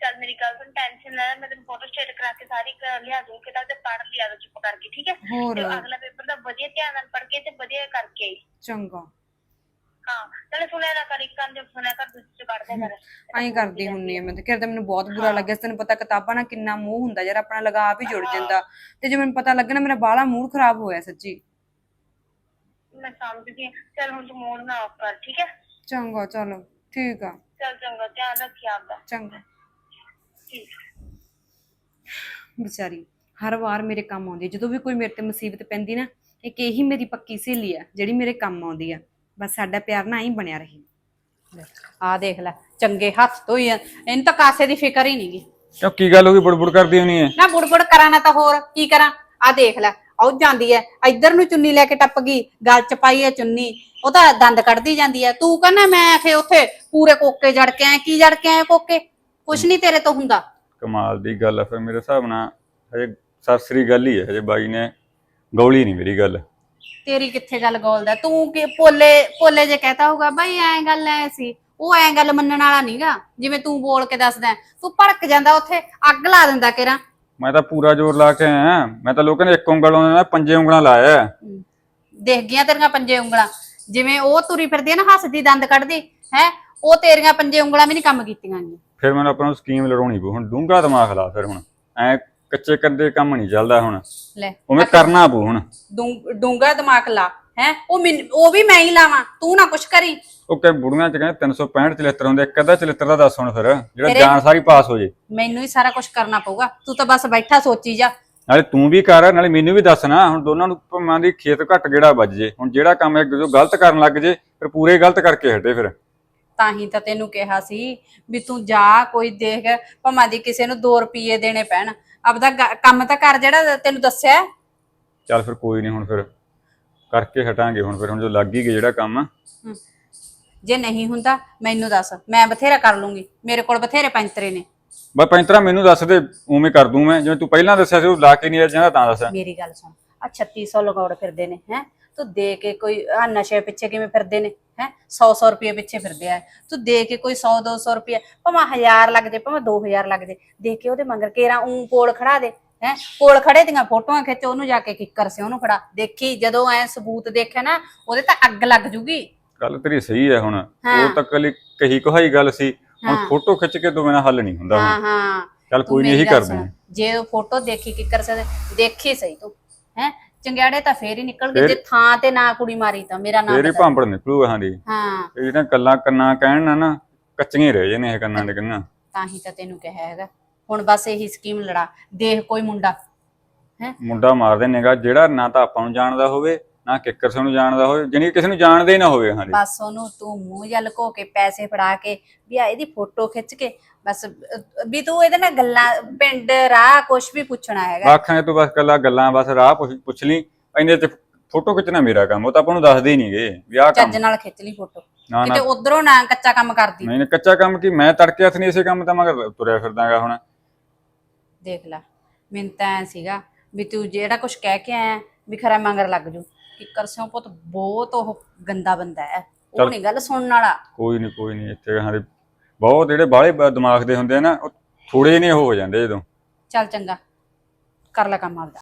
ਚੱਲ ਮੇਰੀ ਗੱਲ ਸੁਣ ਟੈਨਸ਼ਨ ਲੈ ਮੈਂ ਤੈਨੂੰ ਫੋਟੋ ਸਟੇਟ ਕਰਾ ਕੇ ਸਾਰੀ ਕ- ਲਿਆ ਦੂੰ ਕਿਤਾਬ ਤੇ ਪੜ੍ਹ ਲਿਆ ਦੋ ਚੁੱਪ ਕਰਕੇ ਠੀਕ ਹੈ? ਹੋਰ। ਤੇ ਅਗਲਾ ਪੇਪਰ ਦਾ ਵਧੀਆ ਧਿਆਨ ਨਾਲ ਪੜ੍ਹ ਕੇ ਤੇ ਵਧੀਆ ਕਰਕੇ ਆਈ। ਚੰਗਾ। ਹਾਂ ਚਲ ਸੁਣਿਆ ਨਾ ਕਰ ਇੱਕ ਕੰਨ ਜੋ ਸੁਣਿਆ ਕਰ ਦੂਜੇ ਚ ਕੱਢ ਦੇ ਕਰ। ਐਂ ਕਰਦੀ ਹੁੰਨੀ ਆ ਮੈਂ ਤੇ ਤਾਂ ਮੈਨੂੰ ਬਹੁਤ ਬੁਰਾ ਲੱਗਿਆ ਸੀ ਤੈਨੂੰ ਪਤਾ ਕਿਤਾਬਾਂ ਨਾਲ ਕਿੰਨਾ ਮੋਹ ਹੁੰਦਾ ਯਾਰ ਆਪਣਾ ਲਗਾ ਆਪ ਹੀ ਜੁੜ ਜਾਂਦਾ। ਤੇ ਜੇ ਮੈਨੂੰ ਪਤਾ ਲੱਗਾ ਨਾ ਮੇਰਾ ਬਾਹਲਾ ਮੂਡ ਖਰਾਬ ਹੋਇਆ ਸੱਚੀ। ਮੈਂ ਸਮਝਦੀ ਹਾਂ। ਚਲ ਹੁਣ ਤੂੰ ਮੋੜ ਨਾ ਆਫ ਕਰ ਠੀਕ ਹੈ? ਚੰਗਾ ਚਲੋ ਠੀਕ ਆ। ਚਲ ਚੰਗਾ ਧਿਆਨ ਰੱਖੀ ਆਪਦਾ ਚੰਗਾ। ਠੀਕ। ਵਿਚਾਰੀ ਹਰ ਵਾਰ ਮੇਰੇ ਕੰਮ ਆਉਂਦੀ ਹੈ ਜਦੋਂ ਵੀ ਕੋਈ ਮੇਰੇ ਤੇ ਮੁਸੀਬਤ ਪੈਂਦੀ ਨਾ ਇੱਕ ਇਹੀ ਮੇਰੀ ਪੱਕੀ ਸਹੇਲੀ ਆ ਜਿਹੜੀ ਮੇਰੇ ਕੰਮ ਆਉਂਦੀ ਆ। ਬਸ ਸਾਡਾ ਪਿਆਰ ਨਾ ਹੀ ਬਣਿਆ ਰਹੇ। ਆ ਦੇਖ ਲੈ ਚੰਗੇ ਹੱਥ ਧੋਈ ਆ। ਇਹਨੂੰ ਤਾਂ ਕਾਸੇ ਦੀ ਫਿਕਰ ਹੀ ਨਹੀਂਗੀ ਕਿਉਂ ਕੀ ਗੱਲ ਹੋ ਗਈ? ਬੁੜਬੁੜ ਕਰਦੀ ਹੋਣੀ ਹੈ। ਨਾ ਬੁੜਬੁੜ ਕਰਾਂ ਨਾ ਤਾਂ ਹੋਰ ਕੀ ਕਰਾਂ? ਆ ਦੇਖ ਲੈ ਉਹ ਜਾਂਦੀ ਐ ਇੱਧਰ ਨੂੰ ਚੁੰਨੀ ਲੈ ਕੇ ਟੱਪ ਗਈ ਗਲ ਚ ਪਾਈ ਐ ਚੁੰਨੀ ਉਹ ਤਾਂ ਦੰਦ ਕੱਢਦੀ ਜਾਂਦੀ ਐ ਤੂੰ ਕਹਿੰਦਾ ਮੈਂ ਆਖੇ ਉੱਥੇ ਪੂਰੇ ਕੋਕੇ ਜੜ ਕੇ ਆਏ ਕੀ ਜੜ ਕੇ ਆਏ ਕੋਕੇ? ਕੁਛ ਨਹੀਂ ਤੇਰੇ ਤੋਂ ਹੁੰਦਾ। ਕਮਾਲ ਦੀ ਗੱਲ ਆ ਫਿਰ ਮੇਰੇ ਹਿਸਾਬ ਨਾਲ ਹਜੇ ਸਰਸਰੀ ਗੱਲ ਹੀ ਹੈ ਹਜੇ ਬਾਈ ਨੇ ਗੌਲੀ ਨਹੀਂ ਮੇਰੀ ਗੱਲ। ਤੇਰੀ ਕਿੱਥੇ ਗੱਲ ਗੋਲਦਾ ਤੂੰ ਕਿ ਪੋਲੇ ਪੋਲੇ ਜੇ ਕਹਤਾ ਹੋਊਗਾ ਬਾਈ ਐਂ ਗੱਲ ਐ ਸੀ। ਉਹ ਐਂ ਗੱਲ ਮੰਨਣ ਵਾਲਾ ਨਹੀਂਗਾ ਜਿਵੇਂ ਤੂੰ ਬੋਲ ਕੇ ਦੱਸਦਾ ਹੈ। ਤੂੰ ਭੜਕ ਜਾਂਦਾ ਉੱਥੇ ਅੱਗ ਲਾ ਦਿੰਦਾ ਕਿਰਾ। ਮੈਂ ਤਾਂ ਪੂਰਾ ਜ਼ੋਰ ਲਾ ਕੇ ਆਇਆ। ਮੈਂ ਤਾਂ ਲੋਕਾਂ ਨੇ ਇੱਕ ਉਂਗਲ ਉਹਨਾਂ ਨੇ ਪੰਜੇ ਉਂਗਲਾਂ ਲਾਇਆ। ਹੈ। ਦੇਖ ਗਈਆਂ ਤੇਰੀਆਂ ਪੰਜੇ ਉਂਗਲਾਂ। ਜਿਵੇਂ ਉਹ ਤੁਰੀ ਫਿਰਦੀ ਆ ਨਾ ਹੱਸਦੀ ਦੰਦ ਕੱਢਦੀ ਹੈ ਉਹ ਤੇਰੀਆਂ ਪੰਜੇ ਉਂਗਲਾਂ ਵੀ ਨਹੀਂ ਕੰਮ ਕੀਤੀਆਂ ਗੀਆਂ ਫਿਰ ਮੈਨੂੰ ਆਪਣਾ ਸਕੀਮ ਲੜਾਉਣੀ ਪਊ। ਹੁਣ ਡੂੰਘਾ ਦਿਮਾਗ ਲਾ ਫਿਰ ਹੁਣ। ਐ ਕੱਚੇ ਕੰਦੇ ਕੰਮ ਨਹੀਂ ਚੱਲਦਾ ਹੁਣ। ਲੈ ਉਵੇਂ ਕਰਨਾ ਪਊ ਹੁਣ। ਡੂੰ- ਡੂੰਘਾ ਦਿਮਾਗ ਲਾ ਹੈ? ਉਹ ਮੈਨ- ਉਹ ਵੀ ਮੈਂ ਹੀ ਲਾਵਾਂ ਤੂੰ ਨਾ ਕੁਛ ਕਰੀ। ਉਹ ਕਿ ਬੁੜੀਆਂ ਚ ਕਹਿੰਦੇ 365 ਚਲਿੱਤਰ ਹੁੰਦੇ ਇੱਕ ਅੱਧਾ ਚਲਿੱਤਰ ਦਾ ਦੱਸ ਹੁਣ ਫਿਰ ਜਿਹੜਾ ਤੇਰੇ- ਜਾਨ ਸਾਰੀ ਪਾਸ ਹੋ ਜੇ। ਮੈਨੂੰ ਹੀ ਸਾਰਾ ਕੁਝ ਕਰਨਾ ਪਊਗਾ ਤੂੰ ਤਾਂ ਬਸ ਬੈਠਾ ਸੋਚੀ ਜਾ। ਨਾਲੇ ਤੂੰ ਵੀ ਕਰ ਨਾਲੇ ਮੈਨੂੰ ਵੀ ਦੱਸਣਾ ਹੁਣ ਦੋਨਾਂ ਨੂੰ ਭਾਵੇਂ ਦੀ ਖੇਤ ਘੱਟ ਗੇੜਾ ਵੱਜ ਜੇ। ਹੁਣ ਜਿਹੜਾ ਕੰਮ ਇੱਕ ਜੋ ਗਲਤ ਕਰਨ ਲੱਗ ਜੇ ਫਿਰ ਪੂਰੇ ਗਲਤ ਕਰਕੇ ਹਟੇ ਫਿਰ। ਤਾਂ ਹੀ ਤਾਂ ਤੈਨੂੰ ਕਿਹਾ ਸੀ ਵੀ ਤੂੰ ਜਾ ਕੋਈ ਦੇਖ ਭਾਵੇਂ ਦੀ ਕਿਸੇ ਨੂੰ 2 ਰੁਪਏ ਦੇਣੇ ਪੈਣ। ਆਪਦਾ ਗ- ਕੰਮ ਤਾਂ ਕਰ ਜਿਹੜਾ ਤੈਨੂੰ ਦੱਸਿਆ ਹੈ। ਚੱਲ ਫਿਰ ਕੋਈ ਨਹੀਂ ਹੁਣ ਫਿਰ ਕਰਕੇ ਹਟਾਂਗੇ ਹੁਣ ਫਿਰ ਹੁਣ ਜੋ ਲੱਗ ਹੀ ਗਿਆ ਜਿਹੜਾ ਕੰਮ। ਜੇ ਨਹੀਂ ਹੁੰਦਾ ਮੈਨੂੰ ਦੱਸ ਮੈਂ ਬਥੇਰਾ ਕਰ ਲੂੰਗੀ। ਮੇਰੇ ਕੋਲ ਬਥੇਰੇ ਪੈਂਤਰੇ ਨੇ। ਬਸ ਪੈਂਤਰਾ ਮੈਨੂੰ ਦੱਸ ਦੇ ਉਵੇਂ ਕਰ ਦੂੰ ਮੈਂ। ਜਿਵੇਂ ਤੂੰ ਪਹਿਲਾਂ ਦੱਸਿਆ ਸੀ ਉਹ ਲਾ ਕੇ ਨਹੀਂ ਜਾਂਦਾ ਤਾਂ ਦੱਸ। ਮੇਰੀ ਗੱਲ ਸੁਣ। ਆ 3600 ਲਗਾਉੜ ਫਿਰਦੇ ਨੇ ਹੈ? ਤੂੰ ਦੇ ਕੇ ਕੋਈ ਆ ਨਸ਼ੇ ਪਿੱਛੇ ਕਿਵੇਂ ਫਿਰਦੇ ਨੇ ਹੈ? 100 100 ਰੁਪਏ ਪਿੱਛੇ ਫਿਰਦੇ ਆ। ਤੂੰ ਦੇ ਕੇ ਕੋਈ 100 200 ਰੁਪਏ ਭਾਵੇਂ 1000 ਲੱਗ ਜੇ ਭਾਵੇਂ 2000 ਲੱਗ ਜੇ ਦੇ ਕੇ ਉਹਦੇ ਮੰਗਰ ਕੇਰਾ ਉਂ ਕੋਲ ਖੜਾ ਦੇ ਹੈ? ਕੋਲ ਖੜੇ ਦੀਆਂ ਫੋਟੋਆਂ ਖਿੱਚ ਉਹਨੂੰ ਜਾ ਕੇ ਕਿੱਕਰ ਸੇ ਉਹਨੂੰ ਫੜਾ। ਦੇਖੀ ਜਦੋਂ ਐ ਸਬੂਤ ਦੇਖਿਆ ਨਾ ਉਹਦੇ ਤਾਂ ਅੱਗ ਲੱਗ ਜੂਗੀ। ਗੱਲ ਤੇਰੀ ਸਹੀ ਹੈ ਹੁਣ। ਉਹ ਤਾਂ ਕੱਲੀ ਕਹੀ ਕਹਾਈ ਗੱਲ ਸੀ। ਹੁਣ। ਫੋਟੋ ਖਿੱਚ ਕੇ ਤੋਂ ਬਿਨਾਂ ਹੱਲ ਨਹੀਂ ਹੁੰਦਾ ਹਾਂ ਹਾਂ। ਚੱਲ ਕੋਈ ਨਹੀਂ ਇਹੀ ਕਰਦੇ ਜੇ ਉਹ ਫੋਟੋ ਦੇਖੀ ਕਿੱਕਰ ਸੇ ਦੇਖੀ ਸਹੀ ਤੂੰ ਹੈ? ਚੰਗਿਆੜੇ ਤਾਂ ਫੇਰ ਹੀ ਨਿਕਲ ਗਏ ਫੇਰ- ਜੇ ਥਾਂ ਤੇ ਨਾ ਕੁੜੀ ਮਾਰੀ ਤਾਂ ਮੇਰਾ ਨਾਮ ਤੇਰੀ ਭਾਂਪੜ ਨਿਕਲੂ ਹਾਂ ਦੀ ਹਾਂ। ਇਹ ਜਿਹੜੀਆਂ ਕੱਲਾਂ ਕੰਨਾਂ ਕਹਿਣ ਨਾ ਨਾ ਕੱਚੀਆਂ ਹੀ ਰਹਿ ਜਾਣੇ ਇਹ ਕੰਨਾਂ ਦੇ ਕੰਨਾਂ। ਤਾਂ ਹੀ ਤਾਂ ਤੈਨੂੰ ਕਿਹਾ ਹੈਗਾ। ਹੁਣ ਬਸ ਇਹੀ ਸਕੀਮ ਲੜਾ। ਦੇਖ ਕੋਈ ਮੁੰਡਾ। ਹੈ? ਮੁੰਡਾ ਮਾਰਦੇ ਨੇਗਾ ਜਿਹੜਾ ਨਾ ਤਾਂ ਆਪਾਂ ਨੂੰ ਜਾਣਦਾ ਹੋਵੇ ਨਾ ਕਿੱਕਰ ਸਿੰਘ ਨੂੰ ਜਾਣਦਾ ਹੋਵੇ ਜਾਣੀ ਕਿ ਕਿਸੇ ਨੂੰ ਜਾਣਦੇ ਹੀ ਨਾ ਹੋਵੇ ਹਾਂ ਦੀ ਬਸ ਉਹਨੂੰ ਤੂੰ ਮੂੰਹ ਜਾਂ ਲੁਕੋ ਕੇ ਪੈਸੇ ਫੜਾ ਕੇ ਵੀ ਆ ਇਹਦੀ ਫੋਟੋ ਖਿੱਚ ਕੇ ਬਸ ਅਹ, ਵੀ ਤੂੰ ਇਹਦੇ ਨਾਲ ਗੱਲਾਂ ਪਿੰਡ ਰਾਹ ਕੁਛ ਵੀ ਪੁੱਛਣਾ ਹੈਗਾ। ਆਖਾਂ ਤੂੰ ਬਸ ਕੱਲਾ ਗੱਲਾਂ ਬਸ ਰਾਹ ਪੁੱਛ ਪੁੱਛ ਲਈ ਇੰਨੇ ਚ ਫੋਟੋ ਖਿੱਚਣਾ ਮੇਰਾ ਕੰਮ ਉਹ ਤਾਂ ਆਪਾਂ ਨੂੰ ਦੱਸਦੇ ਹੀ ਨਹੀਂਗੇ ਵੀ ਆਹ ਕੰਮ। ਚੱਜ ਨਾਲ ਖਿੱਚ ਲਈ ਫੋਟੋ। ਨਾ ਕਿਤੇ ਉਧਰੋਂ ਨਾ ਕੱਚਾ ਕੰਮ ਕਰਦੀ। ਨਹੀਂ ਨਹੀਂ ਕੱਚਾ ਕੰਮ ਕੀ ਮੈਂ ਤੜਕੇ ਹੱਥ ਨਹੀਂ ਇਸੇ ਕੰਮ ਤਾਂ ਮਗਰ ਤੁਰਿਆ ਫਿਰਦਾਗਾ ਹੁਣ। ਦੇਖ ਲੈ ਮੈਨੂੰ ਤਾਂ ਐਂ ਸੀਗਾ ਵੀ ਤੂੰ ਜਿਹੜਾ ਕੁਛ ਕਹਿ ਕੇ ਆਇਆ ਵੀ ਖਰਾ ਮੰਗਰ ਲੱਗ ਜੂ। ਕਿੱਕਰ ਸਿਓ ਪੁੱਤ ਬਹੁਤ ਉਹ ਗੰਦਾ ਬੰਦਾ ਹੈ। ਉਹ ਚੱਲ। ਨਹੀਂ ਗੱਲ ਸੁਣਨ ਵਾਲਾ। ਕੋਈ ਨਹੀਂ ਕੋਈ ਨਹੀਂ ਇੱਥੇ ਹਾਂ ਬਹੁਤ ਜਿਹੜੇ ਬਾਹਲੇ ਦਿਮਾਗ ਦੇ ਹੁੰਦੇ ਆ ਨਾ ਉਹ ਥੋੜੇ ਨੇ ਹੋ ਜਾਂਦੇ ਜਦੋਂ। ਚੱਲ ਚੰਗਾ ਕਰ ਲੈ ਕੰਮ ਆਪਦਾ।